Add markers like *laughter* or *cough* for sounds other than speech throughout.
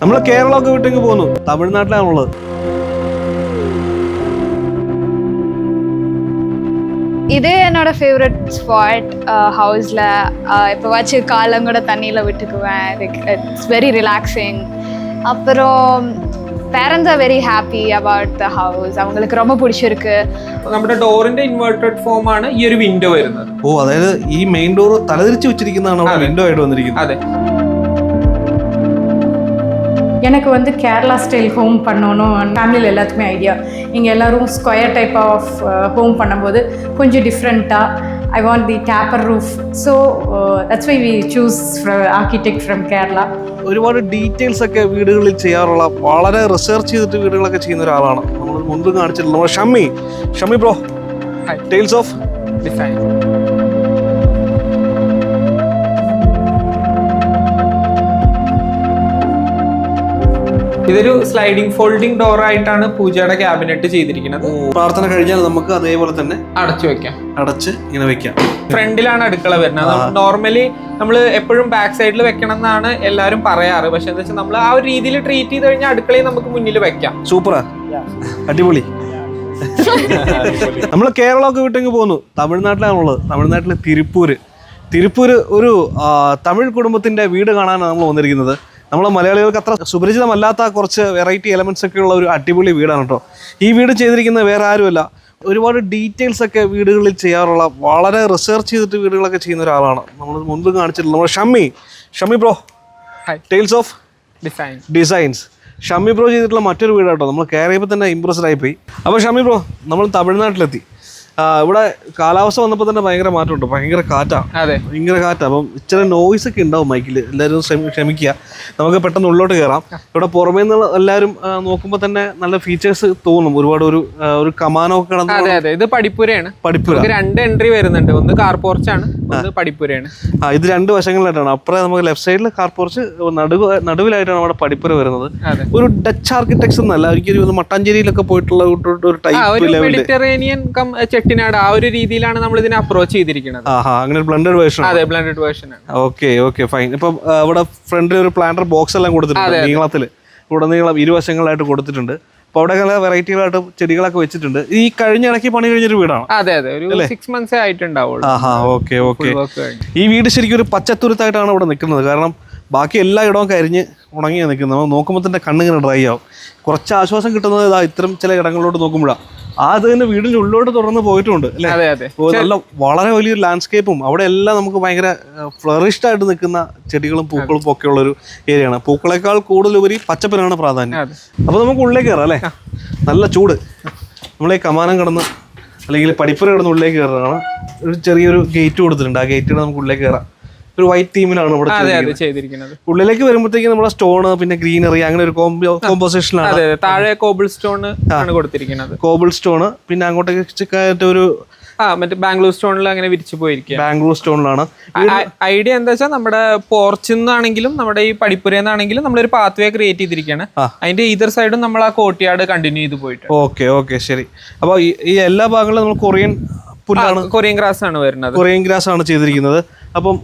നമ്മൾ കേരളമൊക്കെ വിട്ടിങ്ങ് പോന്നു തമിഴ്നാട്ടിലാണുള്ളത് இது என்னோட ஃபேவரட் ஸ்பாட் ஹவுஸில் எப்போவாச்சும் காலம் கூட தண்ணியில் விட்டுக்குவேன் இட்ஸ் வெரி ரிலாக்ஸிங் அப்புறம் parents are very happy about the house அவங்களுக்கு ரொம்ப பிடிச்சிருக்கு നമ്മുടെ ഡോറിന്റെ ഇൻവേർട്ടഡ് ഫോം ആണ് ഈ ഒരു വിൻഡോ വരുന്നത് ഓ അതായത് ഈ മെയിൻ ഡോർ തലതിരിച്ച് വെച്ചിരിക്കുന്നതാണ് അവിടെ അതെ. വിൻഡോ ആയിട്ട് വന്നിരിക്കുന്നത് അതെ எனக்கு வந்து கேரளா ஸ்டைல் ஹோம் பண்ணணும் ஃபேமிலியில் எல்லாத்துக்குமே ஐடியா இங்கே எல்லாரும் ஸ்கொயர் டைப் ஆஃப் ஹோம் பண்ணும்போது கொஞ்சம் டிஃப்ரெண்ட்டாக I want the taper roof so that's why we choose architect from Kerala ഒരുപാട് ഡീറ്റെയിൽസ് ഒക്കെ വീടുകളിൽ ചെയ്യാറുള്ള വളരെ റിസർച്ച് ചെയ്തിട്ട് വീടുകളൊക്കെ ചെയ്യുന്ന ഒരാളാണ് നമ്മൾ മുൻപ് കാണിച്ചിട്ടുള്ള നമ്മുടെ Shammi Shammi bro Hi. Tiles of design ഇതൊരു സ്ലൈഡിംഗ് ഫോൾഡിംഗ് ഡോർ ആയിട്ടാണ് പൂജയുടെ ക്യാബിനറ്റ് ചെയ്തിരിക്കുന്നത്. പ്രാർത്ഥന കഴിഞ്ഞാൽ നമുക്ക് അതേപോലെ തന്നെ അടച്ചു വെക്കാം. അടച്ച് ഇങ്ങനെ വെക്കാം. ഫ്രണ്ടിലാണ് അടുക്കള വരുന്നത്. നോർമലി നമ്മൾ എപ്പോഴും ബാക്ക് സൈഡിൽ വെക്കണം എന്നാണ് എല്ലാവരും പറയാറ്. പക്ഷെ എന്താ വെച്ചാൽ നമ്മൾ ആ ഒരു രീതിയിൽ ട്രീറ്റ് ചെയ്ത് കഴിഞ്ഞാൽ അടുക്കളയും നമുക്ക് മുന്നിൽ വെക്കാം. സൂപ്പറാ അടിപൊളി. നമ്മൾ കേരളമൊക്കെ വിട്ടെങ്കിൽ പോന്നു. തമിഴ്നാട്ടിലാണുള്ളത്. തമിഴ്നാട്ടിലെ തിരുപ്പൂര്. തിരുപ്പൂര് ഒരു തമിഴ് കുടുംബത്തിന്റെ വീട് കാണാനാണ് നമ്മൾ വന്നിരിക്കുന്നത്. നമ്മളെ മലയാളികൾക്ക് അത്ര സുപരിചിതമല്ലാത്ത കുറച്ച് വെറൈറ്റി എലമെന്റ്സ് ഒക്കെ ഉള്ള ഒരു അടിപൊളി വീടാണ് കേട്ടോ. ഈ വീട് ചെയ്തിരിക്കുന്നത് വേറെ ആരുമല്ല. ഒരുപാട് ഡീറ്റെയിൽസ് ഒക്കെ വീടുകളിൽ ചെയ്യാറുള്ള വളരെ റിസർച്ച് ചെയ്തിട്ട് വീടുകളൊക്കെ ചെയ്യുന്ന ഒരാളാണ്. നമ്മൾ മുൻപ് കാണിച്ചിട്ടുള്ള നമ്മുടെ Shammi. Shammi bro tiles tiles of design designs Shammi bro ചെയ്തിട്ടുള്ള മറ്റൊരു വീടാട്ടോ നമ്മൾ കയറിയപ്പോൾ തന്നെ ഇമ്പ്രസ്ഡ് ആയിപ്പോയി അപ്പോൾ ഷമ്മി ബ്രോ നമ്മൾ തമിഴ്നാട്ടിലെത്തി. ഇവിടെ കാലാവസ്ഥ വന്നപ്പോൾ തന്നെ ഭയങ്കര മാറ്റമുണ്ട്. ഭയങ്കര കാറ്റാ. അതെ. ഭയങ്കര കാറ്റാ. അപ്പം ഇച്ചിരി നോയിസ് ഒക്കെ ഉണ്ടാവും മൈക്കിൽ എല്ലാവരും ക്ഷമി- ക്ഷമിക്കുക. നമുക്ക് പെട്ടെന്ന് ഉള്ളോട്ട് കയറാം ഇവിടെ പുറമേ നിന്ന് എല്ലാവരും നോക്കുമ്പോൾ തന്നെ നല്ല ഫീച്ചേഴ്സ് തോന്നും. ഒരുപാട് ഒരു ഒരു കമാനമൊക്കെ അതെ കിടന്ന് അതെ ഇത് പഠിപ്പുരയാണ് പഠിപ്പുര രണ്ട് എൻട്രി വരുന്നുണ്ട്. ഒന്ന് കാർ പോർച്ചാണ് ഒന്ന് പഠിപ്പുരയാണ് ആ ഇത് രണ്ട് വശങ്ങളിലായിട്ടാണ്. അപ്പുറം നമുക്ക് ലെഫ്റ്റ് സൈഡിൽ കാർ പോർച്ച് നടുവ് നടുവിലായിട്ടാണ് നമ്മുടെ പഠിപ്പുര വരുന്നത്. ഒരു ഡച്ച് ആർക്കിടെക്ട്സ് എന്നല്ല ഒരിക്കലും മട്ടാഞ്ചേരിയിലൊക്കെ പോയിട്ടുള്ള ഒരു- ടൈപ്പ് ലെവലിൽ മെഡിറ്ററേനിയൻ ആ ഒരു രീതിയിലാണ് നമ്മൾ ഇതിനെ അപ്രോച്ച് ചെയ്തിരിക്കുന്നത് അങ്ങനെ ബ്ലണ്ടഡ് വേർഷൻ അതെ ബ്ലൻഡഡ് വേർഷൻ ആണ്. ഓക്കെ ഓക്കെ ഫൈൻ ഇപ്പൊ ഇവിടെ ഫ്രണ്ടിൽ ഒരു പ്ലാന്റർ ബോക്സ് എല്ലാം കൊടുത്തിട്ടുണ്ട് നീളത്തിൽ ഉടനീളം ഇരുവശങ്ങളായിട്ട് കൊടുത്തിട്ടുണ്ട്. അപ്പൊ അവിടെ നല്ല വെറൈറ്റികളായിട്ട് ചെടികളൊക്കെ വെച്ചിട്ടുണ്ട്. ഈ കഴിഞ്ഞ ഇടയ്ക്ക് പണി കഴിഞ്ഞൊരു വീടാണ്? അതെ അതെ ഒരു സിക്സ് മന്ത്സ് ആയിട്ടുണ്ടാവുള്ളൂ. ആഹാ ഓക്കെ ഓക്കെ ഈ വീട് ശരിക്കും ഒരു പച്ചത്തുരുത്തായിട്ടാണ് ഇവിടെ നിൽക്കുന്നത്. കാരണം ബാക്കി എല്ലാ ഇടവും കരിഞ്ഞ് ഉണങ്ങിയാണ് നിൽക്കുന്നത്. നമ്മൾ നോക്കുമ്പോൾ തന്നെ കണ്ണിങ്ങനെ ഡ്രൈ ആവും. കുറച്ച് ആശ്വാസം കിട്ടുന്നത് ഇതാ ഇത്തരം ചില ഇടങ്ങളിലോട്ട് നോക്കുമ്പോഴാണ് ആ ഇത് തന്നെ വീടിന്റെ ഉള്ളിലോട്ട് തുറന്ന് പോയിട്ടുണ്ട് അല്ലേ? അതെ അതെ. നല്ല വളരെ വലിയൊരു ലാൻഡ്സ്കേപ്പും അവിടെ എല്ലാം നമുക്ക് ഭയങ്കര ഫ്ലറിഷ്ഡ് ആയിട്ട് നിൽക്കുന്ന ചെടികളും പൂക്കളും ഒക്കെ ഉള്ള ഒരു ഏരിയയാണ്. പൂക്കളെക്കാൾ കൂടുതലുപരി പച്ചപ്പിനാണ് പ്രാധാന്യം. അപ്പൊ നമുക്ക് ഉള്ളിലേക്ക് കയറാം അല്ലേ? നല്ല ചൂട്. നമ്മളെ കമാനം കടന്ന് അല്ലെങ്കിൽ പഠിപ്പുര കിടന്ന് ഉള്ളിലേക്ക് കയറുകയാണ് ഒരു ചെറിയൊരു ഗേറ്റ് കൊടുത്തിട്ടുണ്ട്. ആ ഗേറ്റിൽ നമുക്ക് ഉള്ളിലേക്ക് കയറാം. ഒരു വൈറ്റ് തീമിലാണ് ഇവിടെ ചെയ്തിരിക്കുന്നത്. ഉള്ളിലേക്ക് വരുമ്പോഴത്തേക്ക് നമ്മുടെ സ്റ്റോണ് പിന്നെ ഗ്രീനറി അങ്ങനെ ഒരു കോമ്പോ കോമ്പോസിഷനാണ് താഴെ കോബിൾ സ്റ്റോൺ ആണ് കൊടുത്തിരിക്കുന്നത്. കോബിൾ സ്റ്റോൺ പിന്നെ അങ്ങോട്ടേക്ക് ഒരു ആ മറ്റേ ബാംഗ്ലൂർ സ്റ്റോണിൽ അങ്ങനെ വിരിച്ചു പോയിരിക്കുക ബാംഗ്ലൂർ സ്റ്റോണിലാണ് ഐഡിയ എന്താ വെച്ചാൽ നമ്മുടെ പോർച്ചിൽ നിന്നാണെങ്കിലും നമ്മുടെ ഈ പഠിപ്പുരയിൽ നിന്നാണെങ്കിലും നമ്മളൊരു പാത്ത് വേ ക്രിയേറ്റ് ചെയ്തിരിക്കുകയാണ് അതിന്റെ ഇതർ സൈഡും നമ്മൾ ആ കോട്ടിയാട് കണ്ടിന്യൂ ചെയ്ത് പോയിട്ട്. ഓക്കെ ഓക്കെ ശരി. അപ്പോൾ ഈ ഈ എല്ലാ ഭാഗങ്ങളും നമ്മൾ കൊറിയൻ പുല്ലാണ് കൊറിയൻ ഗ്രാസ് ആണ് വരുന്നത്. കൊറിയൻ ഗ്രാസ് ആണ് ചെയ്തിരിക്കുന്നത്. അപ്പം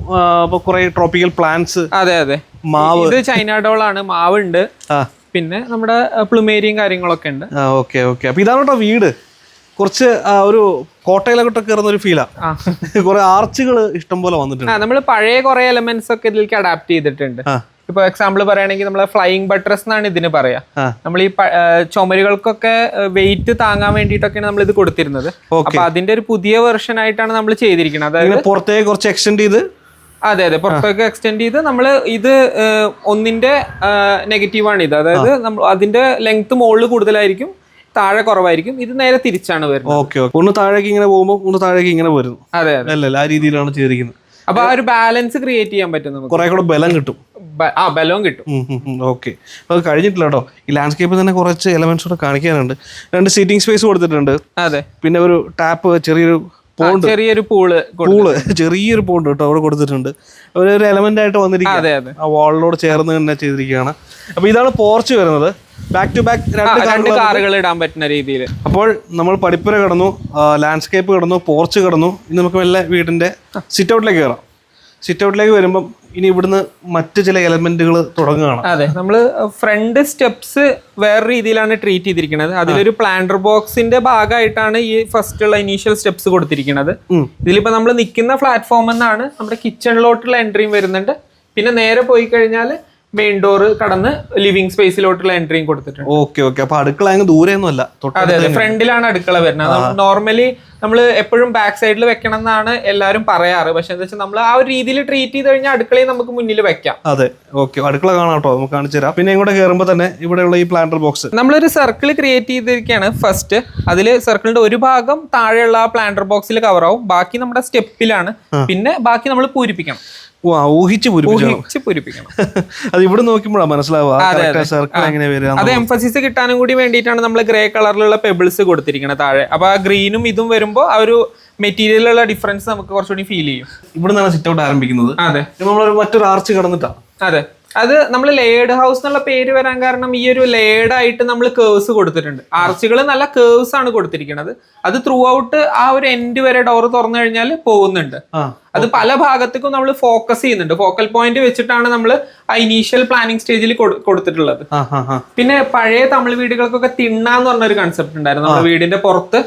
അപ്പോൾ കുറേ ട്രോപ്പിക്കൽ പ്ലാന്റ്സ് അതെ അതെ. മാവ്. ഇത് ചൈന ഡോളാണ് മാവ് ഉണ്ട് പിന്നെ നമ്മുടെ പ്ലുമേരിയും കാര്യങ്ങളൊക്കെ ഉണ്ട്. Okay okay. അപ്പോൾ ഇതാണ് കേട്ടോ വീട്. കുറച്ച് ഒരു കോട്ടയിലോട്ടൊക്കെ കയറുന്ന ഒരു ഫീലാ *laughs* കുറെ ആർച്ചുകൾ ഇഷ്ടംപോലെ വന്നിട്ടുണ്ട്. നമ്മൾ പഴയ കുറെ എലമെന്റ്സ് ഒക്കെ ഇതിലേക്ക് അഡാപ്റ്റ് ചെയ്തിട്ടുണ്ട്. ഇപ്പൊ എക്സാമ്പിൾ പറയുകയാണെങ്കിൽ നമ്മളെ ഫ്ലൈയിങ് ബട്ടറസ് എന്നാണ് ഇതിന് പറയാ. നമ്മൾ ഈ ചുമരുകൾക്കൊക്കെ വെയിറ്റ് താങ്ങാൻ വേണ്ടിയിട്ടൊക്കെയാണ് നമ്മൾ ഇത് കൊടുത്തിരുന്നത്. അപ്പൊ അതിന്റെ ഒരു പുതിയ വെർഷൻ ആയിട്ടാണ് നമ്മൾ ചെയ്തിരിക്കുന്നത്. അതായത് പുറത്തേക്ക് കുറച്ച് എക്സ്റ്റെൻഡ് ചെയ്ത്? അതെ അതെ. പുറത്തേക്ക് എക്സ്റ്റെൻഡ് ചെയ്ത് നമ്മൾ ഇത് ഒന്നിന്റെ നെഗറ്റീവ് ആണ് ഇത്. അതായത് നമ്മൾ അതിന്റെ ലെങ്ത് മുകളിൽ കൂടുതലായിരിക്കും താഴെ കുറവായിരിക്കും. ഇത് നേരെ തിരിച്ചാണ് വരുന്നത്. ഓക്കെ ഒന്ന് താഴേക്ക് ഇങ്ങനെ പോകുമ്പോൾ ഒന്ന് താഴേക്ക് ഇങ്ങനെ വരുന്നു. അതെ അതെ. ആ രീതിയിലാണ് ചെയ്തിരിക്കുന്നത്. അപ്പൊ ആ ഒരു ബാലൻസ് ക്രിയേറ്റ് ചെയ്യാൻ പറ്റും നമുക്ക്. കുറെ കൂടെ ബലം കിട്ടും. ആ ബലവും കിട്ടും. ഓക്കെ. അത് കഴിഞ്ഞിട്ടില്ല കേട്ടോ. ഈ ലാൻഡ്സ്കേപ്പിൽ തന്നെ കുറച്ച് എലമെന്റ്സ് കൂടെ കാണിക്കാനുണ്ട്. രണ്ട് സീറ്റിംഗ് സ്പേസ് കൊടുത്തിട്ടുണ്ട്. അതെ. പിന്നെ ഒരു ടാപ്പ് ചെറിയൊരു പോണ്ട് ചെറിയൊരു പൂൾ പൂൾ ചെറിയൊരു പോണ്ട് കേട്ടോ അവിടെ കൊടുത്തിട്ടുണ്ട്. ഒരു എലമെന്റ് ആയിട്ട് വന്നിരിക്കുന്നത് ആ വാളിനോട് ചേർന്ന് തന്നെ ചെയ്തിരിക്കുകയാണ്. അപ്പൊ ഇതാണ് പോർച്ച് വരുന്നത്. ബാക്ക് ടു ബാക്ക് രണ്ട് കാറുകൾ ഇടാൻ പറ്റുന്ന രീതിയിൽ. അപ്പോൾ നമ്മൾ പഠിപ്പുര കടന്നു ലാൻഡ്സ്കേപ്പ് കടന്നു പോർച്ച് കടന്നു. ഇനി നമുക്ക് വല്ല വീടിന്റെ സിറ്റ് ഔട്ടിലേക്ക് കയറാം. സിറ്റ് ഔട്ടിലേക്ക് വരുമ്പം ഇനി ഇവിടുന്ന് മറ്റു ചില എലമെന്റുകൾ തുടങ്ങുകയാണ്. അതെ. നമ്മൾ ഫ്രണ്ട് സ്റ്റെപ്സ് വേറെ രീതിയിലാണ് ട്രീറ്റ് ചെയ്തിരിക്കുന്നത് അതിലൊരു പ്ലാന്റർ ബോക്സിന്റെ ഭാഗമായിട്ടാണ് ഈ ഫസ്റ്റ് ഉള്ള ഇനീഷ്യൽ സ്റ്റെപ്സ് കൊടുത്തിരിക്കുന്നത്. ഇതിലിപ്പോ നമ്മൾ നിൽക്കുന്ന പ്ലാറ്റ്ഫോം നിന്നാണ് നമ്മുടെ കിച്ചണിലോട്ടുള്ള എൻട്രിയും വരുന്നുണ്ട്. പിന്നെ നേരെ പോയി കഴിഞ്ഞാൽ മെയിൻ ഡോർ കടന്ന് ലിവിംഗ് സ്പേസിലോട്ടുള്ള എൻട്രിയും കൊടുത്തിട്ടുണ്ട്. ഓക്കെ ഓക്കെ അപ്പൊ അടുക്കള അങ്ങ് ദൂരെയൊന്നും അല്ല അതെ. അതെ ഫ്രണ്ടിലാണ് അടുക്കള വരുന്നത്. നോർമലി നമ്മൾ എപ്പോഴും ബാക്ക് സൈഡിൽ വെക്കണം എന്നാണ് എല്ലാവരും പറയാറ്. പക്ഷെ എന്താ വെച്ചാൽ നമ്മൾ ആ ഒരു രീതിയിൽ ട്രീറ്റ് ചെയ്ത് കഴിഞ്ഞാൽ അടുക്കളയും നമുക്ക് മുന്നിൽ വെക്കാം. അതെ. ഓക്കെ അടുക്കള കാണാം കേട്ടോ നമുക്ക് കാണിച്ചു തരാം. പിന്നെ ഇങ്ങോട്ട് കയറുമ്പോൾ തന്നെ ഇവിടെയുള്ള ഈ പ്ലാന്റർ ബോക്സ് നമ്മളൊരു സർക്കിൾ ക്രിയേറ്റ് ചെയ്തിരിക്കുകയാണ് ഫസ്റ്റ് അതിൽ സർക്കിളിന്റെ ഒരു ഭാഗം താഴെയുള്ള ആ പ്ലാന്റർ ബോക്സിൽ കവർ ആവും. ബാക്കി നമ്മുടെ സ്റ്റെപ്പിലാണ് പിന്നെ ബാക്കി നമ്മൾ പൂരിപ്പിക്കണം. ഊഹിച്ച് പൂരിപ്പിച്ചു ഊഹിച്ച് പൂരിപ്പിക്കണം. *laughs* അത് ഇവിടെ നോക്കുമ്പോഴാണ് മനസ്സിലാവുക. സർക്കിൾ എങ്ങനെ വരിക അത് എംഫസിസ് കിട്ടാനും കൂടി വേണ്ടിയിട്ടാണ് നമ്മൾ ഗ്രേ കളറിലുള്ള പെബിൾസ് കൊടുത്തിരിക്കുന്നത് താഴെ. അപ്പൊ ആ ഗ്രീനും ഇതും വരുമ്പോൾ ആ ഒരു മെറ്റീരിയലുള്ള ഡിഫറൻസ് നമുക്ക് കുറച്ചുകൂടി ഫീൽ ചെയ്യും. ഇവിടെ നിന്നാണ് സിറ്റ് ഔട്ട് ആരംഭിക്കുന്നത്. അതെ. നമ്മൾ മറ്റൊരു ആർച്ച് കടന്നിട്ടാ. അതെ. അത് നമ്മൾ ലേഡ് ഹൗസ് എന്നുള്ള പേര് വരാൻ കാരണം ഈ ഒരു ലേഡ് ആയിട്ട് നമ്മൾ കേവ്സ് കൊടുത്തിട്ടുണ്ട്. ആർച്ചുകൾ നല്ല കേവ്സ് ആണ് കൊടുത്തിരിക്കുന്നത് അത് ത്രൂ ഔട്ട് ആ ഒരു എൻഡ് വരെ ഡോർ തുറന്നു കഴിഞ്ഞാൽ പോകുന്നുണ്ട്. അത് പല ഭാഗത്തേക്കും നമ്മൾ ഫോക്കസ് ചെയ്യുന്നുണ്ട്. ഫോക്കൽ പോയിന്റ് വെച്ചിട്ടാണ് നമ്മൾ ആ ഇനീഷ്യൽ പ്ലാനിങ് സ്റ്റേജിൽ കൊടുത്തിട്ടുള്ളത്. പിന്നെ പഴയ തമിഴ് വീടുകൾക്കൊക്കെ തിണ്ണ എന്ന് പറഞ്ഞ ഒരു കൺസെപ്റ്റ് ഉണ്ടായിരുന്നു നമ്മുടെ വീടിന്റെ പുറത്ത്.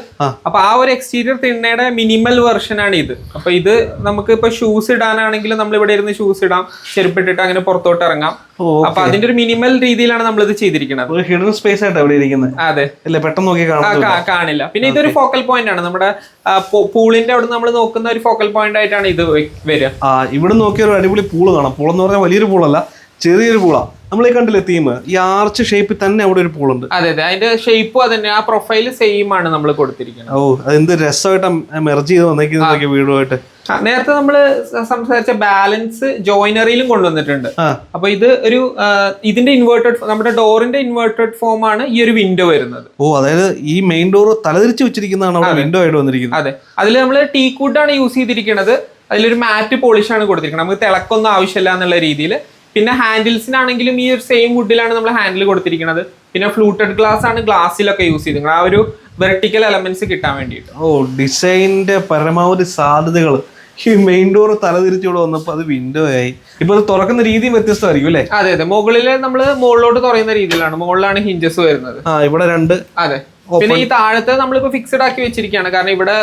അപ്പൊ ആ ഒരു എക്സ്റ്റീരിയർ തിണ്ണയുടെ മിനിമൽ വെർഷൻ ആണ് ഇത്. അപ്പൊ ഇത് നമുക്ക് ഇപ്പൊ ഷൂസ് ഇടാനാണെങ്കിലും നമ്മൾ ഇവിടെ ഇരുന്ന് ഷൂസ് ഇടാം. ചെരുപ്പിട്ടിട്ട് അങ്ങനെ പുറത്തോട്ട് ഇറങ്ങാം. അപ്പൊ അതിന്റെ ഒരു മിനിമൽ രീതിയിലാണ് നമ്മൾ ഇത് ചെയ്തിരിക്കുന്നത് ഹിഡൻ സ്പേസ് ആയിട്ട് അവിടെ ഇരിക്കുന്നത്. അതെ. പെട്ടെന്ന് നോക്കി കാണില്ല. പിന്നെ ഇതൊരു ഫോക്കൽ പോയിന്റ് ആണ്. നമ്മുടെ പൂളിന്റെ അവിടെ നമ്മൾ നോക്കുന്ന ഒരു ഫോക്കൽ പോയിന്റ് ആയിട്ടാണ് ഇത് വരിക. ഇവിടെ നോക്കിയ ഒരു അടിപൊളി പൂൾ കാണാം. പൂൾ എന്ന് പറഞ്ഞാൽ വലിയൊരു പൂളല്ല ചെറിയൊരു പൂളാ. നമ്മൾ ഈ കണ്ടില്ലേ തീം ഈ ആർച്ച് ഷേപ്പിൽ തന്നെ അവിടെ ഒരു പൂളുണ്ട്. അതെ അതെ. അതിന്റെ ഷേപ്പും അതന്നെ. ആ പ്രൊഫൈൽ സെയിം ആണ് നമ്മൾ കൊടുത്തിരിക്കുന്നത്. ഓ അതെന്ത് രസമായിട്ട് മെർജ് ചെയ്ത് വന്നേക്കുന്നതൊക്കെ വീടുമായിട്ട്. നേരത്തെ നമ്മൾ സംസാരിച്ച ബാലൻസ് ജോയിനറിയിലും കൊണ്ടുവന്നിട്ടുണ്ട്. അപ്പൊ ഇത് ഒരു ഇതിന്റെ ഇൻവേർട്ടഡ് നമ്മുടെ ഡോറിന്റെ ഇൻവേർട്ടഡ് ഫോം ആണ് ഈ ഒരു വിൻഡോ വരുന്നത്. ഓ അതായത് ഈ മെയിൻ ഡോർ തലതിരിച്ച് വെച്ചിരിക്കുന്നതാണ് വിൻഡോ ആയിട്ട് വന്നിരിക്കുന്നത്. അതെ. അതിൽ നമ്മൾ ടീ ആണ് യൂസ് ചെയ്തിരിക്കുന്നത് അതിലൊരു മാറ്റ് പോളിഷ് ആണ് കൊടുത്തിരിക്കുന്നത് നമുക്ക് തിളക്കൊന്നും ആവശ്യമില്ല എന്നുള്ള രീതിയിൽ പിന്നെ ഹാൻഡിൽസിനാണെങ്കിലും ഈ ഒരു സെയിം വുഡിലാണ് നമ്മൾ ഹാൻഡിൽ കൊടുത്തിരിക്കുന്നത് പിന്നെ ഫ്ലൂട്ടഡ് ഗ്ലാസ് ആണ് ഗ്ലാസ്സിലൊക്കെ യൂസ് ചെയ്തിരിക്കുന്നത് ആ ഒരു വെർട്ടിക്കൽ എലമെന്റ്സ് കിട്ടാൻ വേണ്ടിയിട്ട്. ഓ ഡിസൈനിന്റെ പരമാവധി സാധ്യതകൾ ഈ മെയിൻ ഡോർ തലതിരിച്ചൂടെ വന്നപ്പോൾ അത് വിൻഡോ ആയി. ഇപ്പൊ അത് തുറക്കുന്ന രീതിയും വ്യത്യസ്തമായിരിക്കും അല്ലേ? അതെ അതെ. മുകളിൽ നമ്മൾ മുകളിലോട്ട് തുറയുന്ന രീതിയിലാണ്. മുകളിലാണ് ഹിഞ്ചസ് വരുന്നത്. ആ ഇവിടെ രണ്ട് അതെ. പിന്നെ ഈ താഴത്തെ നമ്മളിപ്പോ ഫിക്സഡ് ആക്കി വെച്ചിരിക്കുകയാണ്. കാരണം ഇവിടെ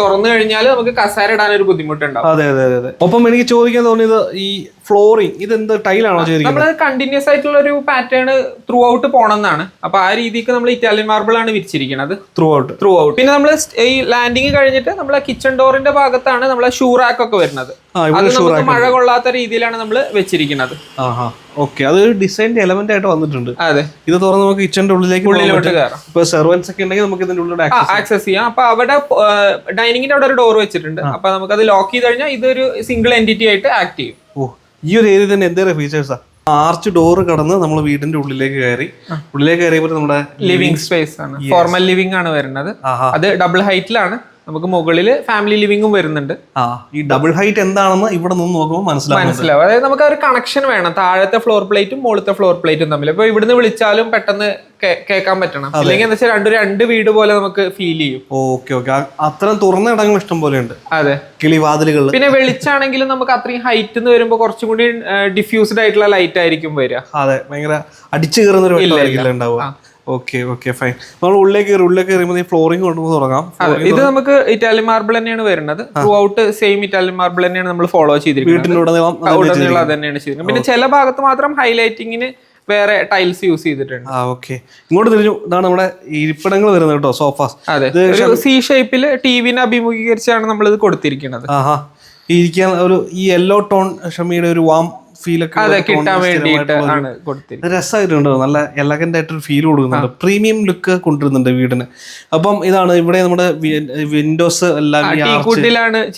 തുറന്നു കഴിഞ്ഞാൽ നമുക്ക് കസാര ഇടാൻ ഒരു ബുദ്ധിമുട്ടുണ്ടാവും. അതെ അതെ അതെ അതെ. ഒപ്പം എനിക്ക് ചോദിക്കാൻ തോന്നിയത് ഈ ഫ്ലോറിങ് ഇത് എന്ത് ടൈലാണോ ചെയ്തിരിക്കുന്നത്? നമ്മൾ കണ്ടിന്യൂസ് ആയിട്ടുള്ള ഒരു പാറ്റേൺ ത്രൂ ഔട്ട് പോണെന്നാണ്. അപ്പൊ ആ രീതിക്ക് നമ്മൾ ഇറ്റാലിയൻ മാർബിൾ ആണ് വിരിച്ചിരിക്കുന്നത് ത്രൂ ഔട്ട് ത്രൂ ഔട്ട് പിന്നെ നമ്മൾ ഈ ലാൻഡിങ് കഴിഞ്ഞിട്ട് നമ്മളെ കിച്ചൺ ഡോറിന്റെ ഭാഗത്താണ് നമ്മളെ ഷൂ റാക്ക് ഒക്കെ വരുന്നത്. ആ അത് നമുക്ക് മഴ കൊള്ളാത്ത രീതിയിലാണ് നമ്മൾ വെച്ചിരിക്കുന്നത് ഓക്കെ. അത് ഡിസൈനിന്റെ എലമെന്റ് ആയിട്ട് വന്നിട്ടുണ്ട്. അതെ. ഇത് തുറന്ന് നമുക്ക് കിച്ചന്റെ ഉള്ളിലേക്ക് ഉള്ളിലോട്ട് കയറാം. ഇപ്പൊ സെർവൻസ് ഒക്കെ ഉണ്ടെങ്കിൽ നമുക്ക് ഇതിന്റെ ഉള്ളിലോട്ട് ആക്സസ് ചെയ്യാം. അപ്പൊ അവിടെ ഡൈനിങ്ങിന്റെ അവിടെ ഒരു ഡോർ വെച്ചിട്ടുണ്ട്. അപ്പൊ നമുക്ക് അത് ലോക്ക് ചെയ്ത് കഴിഞ്ഞാൽ ഇതൊരു സിംഗിൾ എന്റിറ്റി ആയിട്ട് ആക്ട് ചെയ്യും. ഈ ഒരു ഏരിയ തന്നെ എന്തേറെ ഫീച്ചേഴ്സാ ആർച്ച് ഡോർ കടന്ന് നമ്മൾ വീടിന്റെ ഉള്ളിലേക്ക് കയറി. ഉള്ളിലേക്ക് കയറിയപ്പോൾ നമ്മുടെ ലിവിംഗ് സ്പേസ് ആണ്. ഫോർമൽ ലിവിംഗ് ആണ് വരുന്നത്. അത് ഡബിൾ ഹൈറ്റിലാണ് നമുക്ക് മുകളിൽ ഫാമിലി ലിവിംഗും വരുന്നുണ്ട്. ആ ഈ ഡബിൾ ഹൈറ്റ് എന്താണെന്ന് ഇവിടെ നിന്ന് നോക്കുമ്പോൾ മനസ്സിലാവും മനസ്സിലാവും. അതായത് നമുക്ക് ആ ഒരു കണക്ഷൻ വേണം. താഴത്തെ ഫ്ലോർ പ്ലേറ്റും മുകളിലത്തെ ഫ്ലോർ പ്ലേറ്റും തമ്മിൽ. ഇപ്പൊ ഇവിടുന്ന് വിളിച്ചാലും പെട്ടെന്ന് കേൾക്കാൻ പറ്റണം. അല്ലെങ്കിൽ എന്താ വെച്ചാൽ രണ്ട് രണ്ട് വീട് പോലെ നമുക്ക് ഫീൽ ചെയ്യും. Okay okay. അത്രയും തുറന്ന ഇടങ്ങൾ ഇഷ്ടം പോലെ ഉണ്ട്. അതെ. കിളിവാതിലുകൾ പിന്നെ വെളിച്ചാണെങ്കിലും നമുക്ക് അത്രയും ഹൈറ്റ് എന്ന് വരുമ്പോൾ കുറച്ചും കൂടി ഡിഫ്യൂസ്ഡ് ആയിട്ടുള്ള ലൈറ്റ് ആയിരിക്കും വരിക. അതെ ഭയങ്കര അടിച്ചു കയറുന്ന ഒരു ഉണ്ടാവുക? ഓക്കെ ഓക്കെ ഫൈൻ നമ്മൾ ഉള്ളിലേക്ക് കയറി ഉള്ളിലേക്ക് കയറിയുമ്പോൾ ഈ ഫ്ലോറിംഗ് കൊണ്ടുപോയി തുടങ്ങാം. ഇത് നമുക്ക് ഇറ്റാലിയൻ മാർബിൾ തന്നെയാണ് വരുന്നത്. Throughout same Italian marble തന്നെയാണ് നമ്മൾ ഫോളോ ചെയ്തിരിക്കുന്നത്. ആ, അത് തന്നെയാണ് ചെയ്തിരിക്കുന്നത്. പിന്നെ ചില ഭാഗത്ത് മാത്രം ഹൈലൈറ്റിങ്ങിന് വേറെ ടൈൽസ് യൂസ് ചെയ്തിട്ടുണ്ട്. ആ ഓക്കെ ഇങ്ങോട്ട് തിരിഞ്ഞു. ഇതാണ് നമ്മുടെ ഇരിപ്പിടങ്ങൾ വരുന്നത് കേട്ടോ സോഫാസ് അതെ. ഒരു സി ഷേപ്പിൽ ടി വിനെ അഭിമുഖീകരിച്ചാണ് നമ്മൾ ഇത് കൊടുത്തിരിക്കുന്നത്. ആഹാ. ഇരിക്കാൻ ഒരു ഈ യെല്ലോ ടോൺ ഷമിയുടെ ഒരു വാം ഫീൽ ഒക്കെ അതെ കിട്ടാൻ വേണ്ടിയിട്ട് ആണ് കൊടുത്തിരിക്കുന്നത് രസമായിട്ടുണ്ട് നല്ല എലഗന്റ് ആയിട്ടൊരു ഫീൽ കൊടുക്കുന്നുണ്ട്. പ്രീമിയം ലുക്ക് കൊണ്ടുവരുന്നുണ്ട് വീടിന്. അപ്പം ഇതാണ് ഇവിടെ നമ്മുടെ വിൻഡോസ് എല്ലാം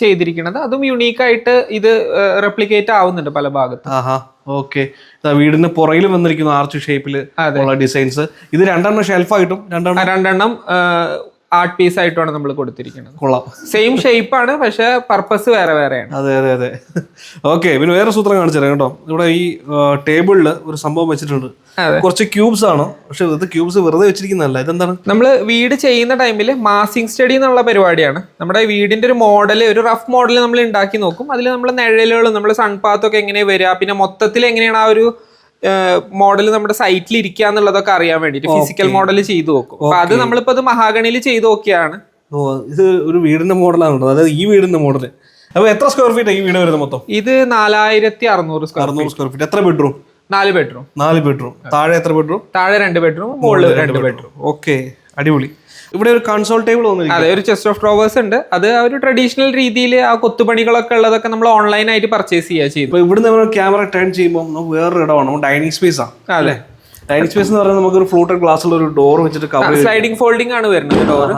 ചെയ്തിരിക്കുന്നത്. അതും യുണീക്ക് ആയിട്ട് ഇത് റെപ്ലിക്കേറ്റ് ആവുന്നുണ്ട് പല ഭാഗത്തും. ആഹാ ഓക്കെ വീടിന് പുറകിൽ വന്നിരിക്കുന്നു ആർച്ച് ഷേപ്പിൽ. ഉള്ള ഡിസൈൻസ് ഇത് രണ്ടെണ്ണം ഷെൽഫായിട്ടും രണ്ടെണ്ണം രണ്ടെണ്ണം ആർട്ട് പീസ് ആയിട്ടാണ് നമ്മൾ കൊടുത്തിരിക്കുന്നത്. കൊള്ളാം. സെയിം ഷേപ്പ് ആണ് പക്ഷെ പർപ്പസ് വേറെ വേറെയാണ്. അതെ അതെ അതെ. ഓക്കെ പിന്നെ വേറെ സൂത്രം കാണിച്ചു തരാം കേട്ടോ. ഇവിടെ ഈ ടേബിളിൽ ഒരു സംഭവം വെച്ചിട്ടുണ്ട്. കുറച്ച് ക്യൂബ്സ് ആണ്. പക്ഷെ ഇത് ക്യൂബ്സ് വെറുതെ വെച്ചിരിക്കുന്നതല്ല. ഇതെന്താണ്? നമ്മൾ വീട് ചെയ്യുന്ന ടൈമിൽ മാസിംഗ് സ്റ്റഡി എന്നുള്ള പരിപാടിയാണ്. നമ്മുടെ വീടിന്റെ ഒരു മോഡൽ ഒരു റഫ് മോഡൽ നമ്മൾ ഉണ്ടാക്കി നോക്കും. അതിൽ നമ്മൾ നിഴലുകളും നമ്മൾ സൺപാത്തൊക്കെ എങ്ങനെ വരിക പിന്നെ മൊത്തത്തിൽ എങ്ങനെയാണ് ആ ഒരു മോഡൽ നമ്മുടെ സൈറ്റിൽ ഇരിക്കുക എന്നുള്ളതൊക്കെ അറിയാൻ വേണ്ടിയിട്ട് ഫിസിക്കൽ മോഡൽ ചെയ്തു നോക്കും അപ്പൊ അത് നമ്മളിപ്പോ അത് മഹാഗണിയിൽ ചെയ്തു നോക്കിയാണ്. ഓ ഇത് ഒരു വീടിന്റെ മോഡലാണ് അതായത് ഈ വീടിന്റെ മോഡൽ അപ്പൊ എത്ര സ്ക്വയർ ഫീറ്റ് ഈ വീട് വരുന്നത് മൊത്തം? ഇത് നാലായിരത്തി അറുന്നൂറ് സ്ക്വയർ അറുന്നൂറ് സ്ക്വയർ ഫീറ്റ് എത്ര ബെഡ്റൂം നാല് ബെഡ്റൂം നാല് ബെഡ്റൂം താഴെ എത്ര ബെഡ്റൂം താഴെ രണ്ട് ബെഡ്റൂം മുകളിൽ രണ്ട് ബെഡ്റൂം ഓക്കെ അടിപൊളി. ഇവിടെ ഒരു കൺസോൾ ടേബിൾ അതെ ഒരു ചെസ്റ്റ് ഓഫ് ഡ്രോവേഴ്സ് ഉണ്ട്. അത് ആ ഒരു ട്രഡീഷണൽ രീതിയിൽ ആ കൊത്തുപണികളൊക്കെ ഉള്ളതൊക്കെ നമ്മൾ ഓൺലൈനായിട്ട് പർച്ചേസ് ചെയ്യുക ചെയ്യും ഇപ്പൊ ഇവിടുന്ന് നമ്മൾ ക്യാമറ ടേൺ ചെയ്യുമ്പോൾ നമുക്ക് വേറൊരു ഇടമാണ്. ഡൈനിങ് സ്പേസ് ആണ് അതെ. ഡൈനിങ് സ്പേസ് എന്ന് പറയുന്നത് നമുക്ക് ഒരു ഫ്ലൂട്ടഡ് ഗ്ലാസ്സുള്ള ഒരു ഡോർ വെച്ചിട്ട് കവർ സ്ലൈഡിംഗ് ഫോൾഡിംഗ് ആണ് വരുന്നത് ഡോർ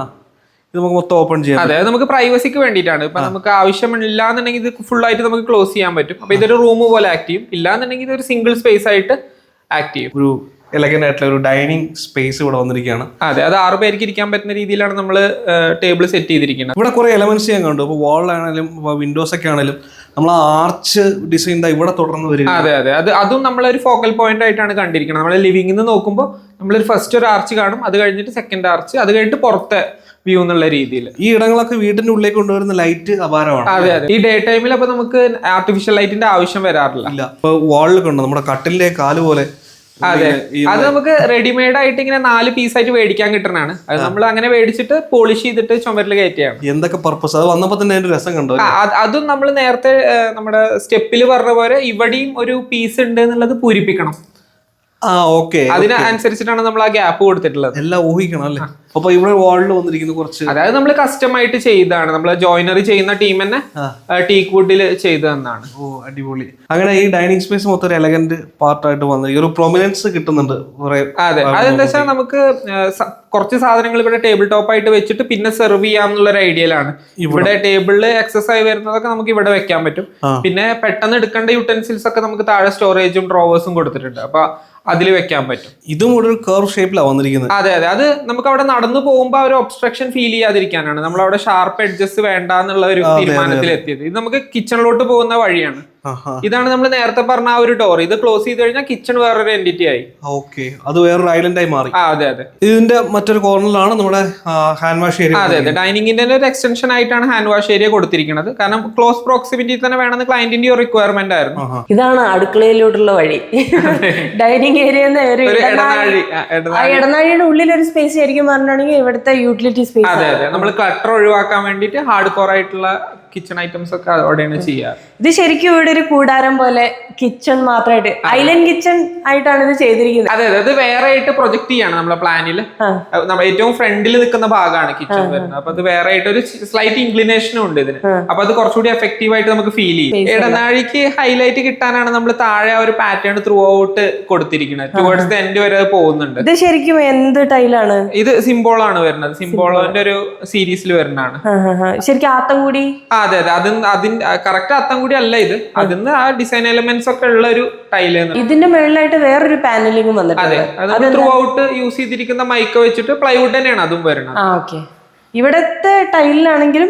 ഇത് നമുക്ക് മൊത്തം ഓപ്പൺ ചെയ്യാം അതെ നമുക്ക് പ്രൈവസിക്ക് വേണ്ടിയിട്ടാണ്. ഇപ്പൊ നമുക്ക് ആവശ്യമില്ല എന്നുണ്ടെങ്കിൽ ഇത് ഫുൾ ആയിട്ട് നമുക്ക് ക്ലോസ് ചെയ്യാൻ പറ്റും. അപ്പൊ ഇതൊരു റൂം പോലെ ആക്ട് ചെയ്യും. ഇല്ലാന്നുണ്ടെങ്കിൽ ഇതൊരു സിംഗിൾ സ്പേസ് ആയിട്ട് ആക്ട് ചെയ്യും. ഒരു ആയിട്ടുള്ള ഒരു ഡൈനിങ് സ്പേസ് ഇവിടെ വന്നിരിക്കുകയാണ്. അതെ അത് ആറ് പേർക്ക് ഇരിക്കാൻ പറ്റുന്ന രീതിയിലാണ് നമ്മൾ ടേബിൾ സെറ്റ് ചെയ്തിരിക്കുന്നത്. ഇവിടെ കുറെ എലമെന്റ്സ് ഞാൻ കണ്ടു. ഇപ്പോൾ വാളിലാണെങ്കിലും വിൻഡോസ് ഒക്കെ ആണെങ്കിലും നമ്മൾ ആ ആർച്ച് ഡിസൈൻ ഇവിടെ തുടർന്ന് വരും അതെ അതെ. അത് അതും നമ്മളൊരു ഫോക്കൽ പോയിന്റ് ആയിട്ടാണ് കണ്ടിരിക്കുന്നത്. നമ്മൾ ലിവിംഗിൽ നിന്ന് നോക്കുമ്പോൾ നമ്മളൊരു ഫസ്റ്റ് ഒരു ആർച്ച് കാണും അത് കഴിഞ്ഞിട്ട് സെക്കൻഡ് ആർച്ച് അത് കഴിഞ്ഞിട്ട് പുറത്തെ വ്യൂ എന്നുള്ള രീതിയിൽ ഈ ഇടങ്ങളൊക്കെ വീടിന്റെ ഉള്ളിലേക്ക് കൊണ്ടുവരുന്ന ലൈറ്റ് അപാരമാണ്. അതെ അതെ. ഈ ഡേ ടൈമിൽ അപ്പൊ നമുക്ക് ആർട്ടിഫിഷ്യൽ ലൈറ്റിന്റെ ആവശ്യം വരാറില്ല. ഇല്ല. ഇപ്പൊ വാളിൽ ഉണ്ട് നമ്മുടെ കട്ടിലെ കാൽ പോലെ അതെ. അത്. നമുക്ക് റെഡിമെയ്ഡ് ആയിട്ട് ഇങ്ങനെ നാല് പീസ് ആയിട്ട് മേടിക്കാൻ കിട്ടണാണ് അത് നമ്മൾ അങ്ങനെ മേടിച്ചിട്ട് പോളിഷ് ചെയ്തിട്ട് ചുമരിൽ കയറ്റിയാണ്. എന്തൊക്കെ പർപ്പസ് അത് വന്നപ്പോ തന്നെ അതിന്റെ രസം കണ്ടു അതും നമ്മൾ നേരത്തെ നമ്മുടെ സ്റ്റെപ്പിൽ പറഞ്ഞ പോലെ ഇവിടെയും ഒരു പീസ് ഉണ്ട് എന്നുള്ളത് പൂരിപ്പിക്കണം. ആ ഓക്കെ അതിന് നമ്മൾ ആ ഗ്യാപ്പ് കൊടുത്തിട്ടുള്ളത്. എല്ലാം ഊഹിക്കണം അല്ലേ അപ്പൊ ഇവിടെ വാളിൽ വന്നിരിക്കുന്ന കുറച്ച്. അതായത് നമ്മൾ കസ്റ്റം ആയിട്ട് ചെയ്തതാണ്. നമ്മൾ ജോയിനറി ചെയ്യുന്ന ടീം തന്നെ ടീക്ക് വുഡിൽ ചെയ്തതെന്നാണ് ഓ അടിപൊളി. അങ്ങനെ ഈ ഡൈനിങ് സ്പേസ് മൊത്തം ഒരു എലഗന്റ് പാർട്ടായിട്ട് വന്നു. ഈ ഒരു പ്രൊമിനൻസ് കിട്ടുന്നുണ്ട് അതെ. അതെന്താ വെച്ചാൽ നമുക്ക് കുറച്ച് സാധനങ്ങൾ ഇവിടെ ടേബിൾ ടോപ്പ് ആയിട്ട് വെച്ചിട്ട് പിന്നെ സെർവ് ചെയ്യാം എന്നുള്ള ഒരു ഐഡിയയിലാണ് ഇവിടെ ടേബിളിൽ എക്സസ് ആയി വരുന്നതൊക്കെ നമുക്ക് ഇവിടെ വെക്കാൻ പറ്റും. പിന്നെ പെട്ടെന്ന് എടുക്കേണ്ട യൂട്ടൻസിൽസ് ഒക്കെ നമുക്ക് താഴെ സ്റ്റോറേജും ഡ്രോവേഴ്സും കൊടുത്തിട്ടുണ്ട്. അപ്പൊ അതിൽ വെക്കാൻ പറ്റും. ഇതും ഒരു കർവ് ഷേപ്പിലാണ് വന്നിരിക്കുന്നത്. അതെ അതെ. അത് നമുക്ക് അവിടെ നടന്നു പോകുമ്പോൾ ആ ഒരു ഒബ്സ്ട്രക്ഷൻ ഫീൽ ചെയ്യാതിരിക്കാനാണ്. നമ്മൾ അവിടെ ഷാർപ്പ് എഡ്ജസ് വേണ്ട എന്നുള്ള ഒരു തീരുമാനത്തിൽ എത്തിയത് ഇത് നമുക്ക് കിച്ചണിലോട്ട് പോകുന്ന വഴിയാണ്. ഇതാണ് നമ്മൾ നേരത്തെ പറഞ്ഞ ആ ഒരു ഡോർ ഇത് ക്ലോസ് ചെയ്ത് കഴിഞ്ഞാൽ കിച്ചൺ വേറൊരു എന്റിറ്റി ആയി. ഓക്കെ അത് വേറൊരു ഐലൻഡ് ആയി മാറി. ആ അതെ അതെ. ഇതിന്റെ മറ്റൊരു കോർണറിലാണ് നമ്മുടെ ഹാൻഡ് വാഷ് ഏരിയ അതെ അതെ. ഡൈനിങ്ങിന്റെ ഒരു എക്സ്റ്റൻഷൻ ആയിട്ടാണ് ഹാൻഡ് വാഷ് ഏരിയ കൊടുത്തിരിക്കുന്നത്. കാരണം ക്ലോസ് പ്രോക്സിമിറ്റി തന്നെ വേണമെന്ന് ക്ലയന്റിന്റെ ഒരു റിക്വയർമെന്റ് ആയിരുന്നു. ഇതാണ് അടുക്കളയിലോട്ടുള്ള വഴി. ഡൈനിങ് ഏരിയ ഇടനാഴിയുടെ ഉള്ളിൽ ഒരു സ്പേസ് ആയിരിക്കും പറഞ്ഞിട്ടുണ്ടെങ്കിൽ ഇവിടുത്തെ യൂട്ടിലിറ്റി സ്പേസ് അതെ അതെ. നമ്മൾ ക്ലട്ടർ ഒഴിവാക്കാൻ വേണ്ടിട്ട് ഹാർഡ് കോർ ആയിട്ടുള്ള കിച്ചൺ ഐറ്റംസ് ഒക്കെ അവിടെയാണ് ചെയ്യാറ്. ഇത് ശരിക്കും ഇവിടെ ഒരു കൂടാരം പോലെ കിച്ചൺ മാത്രമായിട്ട് ഐലൻഡ് കിച്ചൺ ആയിട്ടാണ് ഇത് ചെയ്തിരിക്കുന്നത്. അതെ അതെ അത് വേറെ ആയിട്ട് പ്രൊജക്ട് ചെയ്യാണ് നമ്മളെ പ്ലാനിൽ. ഏറ്റവും ഫ്രണ്ടിൽ നിൽക്കുന്ന ഭാഗമാണ് കിച്ചൺ വരുന്നത്. അപ്പൊ അത് വേറെ ആയിട്ട് ഒരു സ്ലൈറ്റ് ഇൻക്ലിനേഷനും ഉണ്ട് ഇതിന്. അപ്പൊ അത് കുറച്ചുകൂടി എഫക്റ്റീവ് ആയിട്ട് നമുക്ക് ഫീൽ ചെയ്യും. ഇടനാഴിക്ക് ഹൈലൈറ്റ് കിട്ടാനാണ് നമ്മൾ താഴെ ആ ഒരു പാറ്റേൺ ത്രൂ ഔട്ട് കൊടുത്തിരിക്കുന്നത് ടുവേർഡ്സ് ദ എൻഡ് വരെ അത് പോകുന്നുണ്ട്. ഇത് ശരിക്കും എന്ത് ടൈലാണ് ഇത് സിംബോളാണ് വരുന്നത്. സിംബോളോന്റെ ഒരു സീരീസിൽ വരുന്നതാണ്. ശരിക്കും ആത്തൻകൂടി ആ അതെ അതെ. അതിന് അതിന്റെ കറക്റ്റ് അത്തം കൂടി അല്ല ഇത്. അതിന്ന് ആ ഡിസൈൻ എലമെന്റ്സ് ഒക്കെ ഉള്ള ഒരു ടൈൽ ഇതിന്റെ മുകളിലായിട്ട് വേറൊരു പാനലിംഗും വന്നിട്ടുണ്ട്. അത്. ത്രൂ ഔട്ട് യൂസ് ചെയ്തിരിക്കുന്ന മൈക്ക് വെച്ചിട്ട് പ്ലൈവുഡ് തന്നെയാണ് അതും വരുന്നത് ഓക്കെ ഇവിടത്തെ ടൈലിലാണെങ്കിലും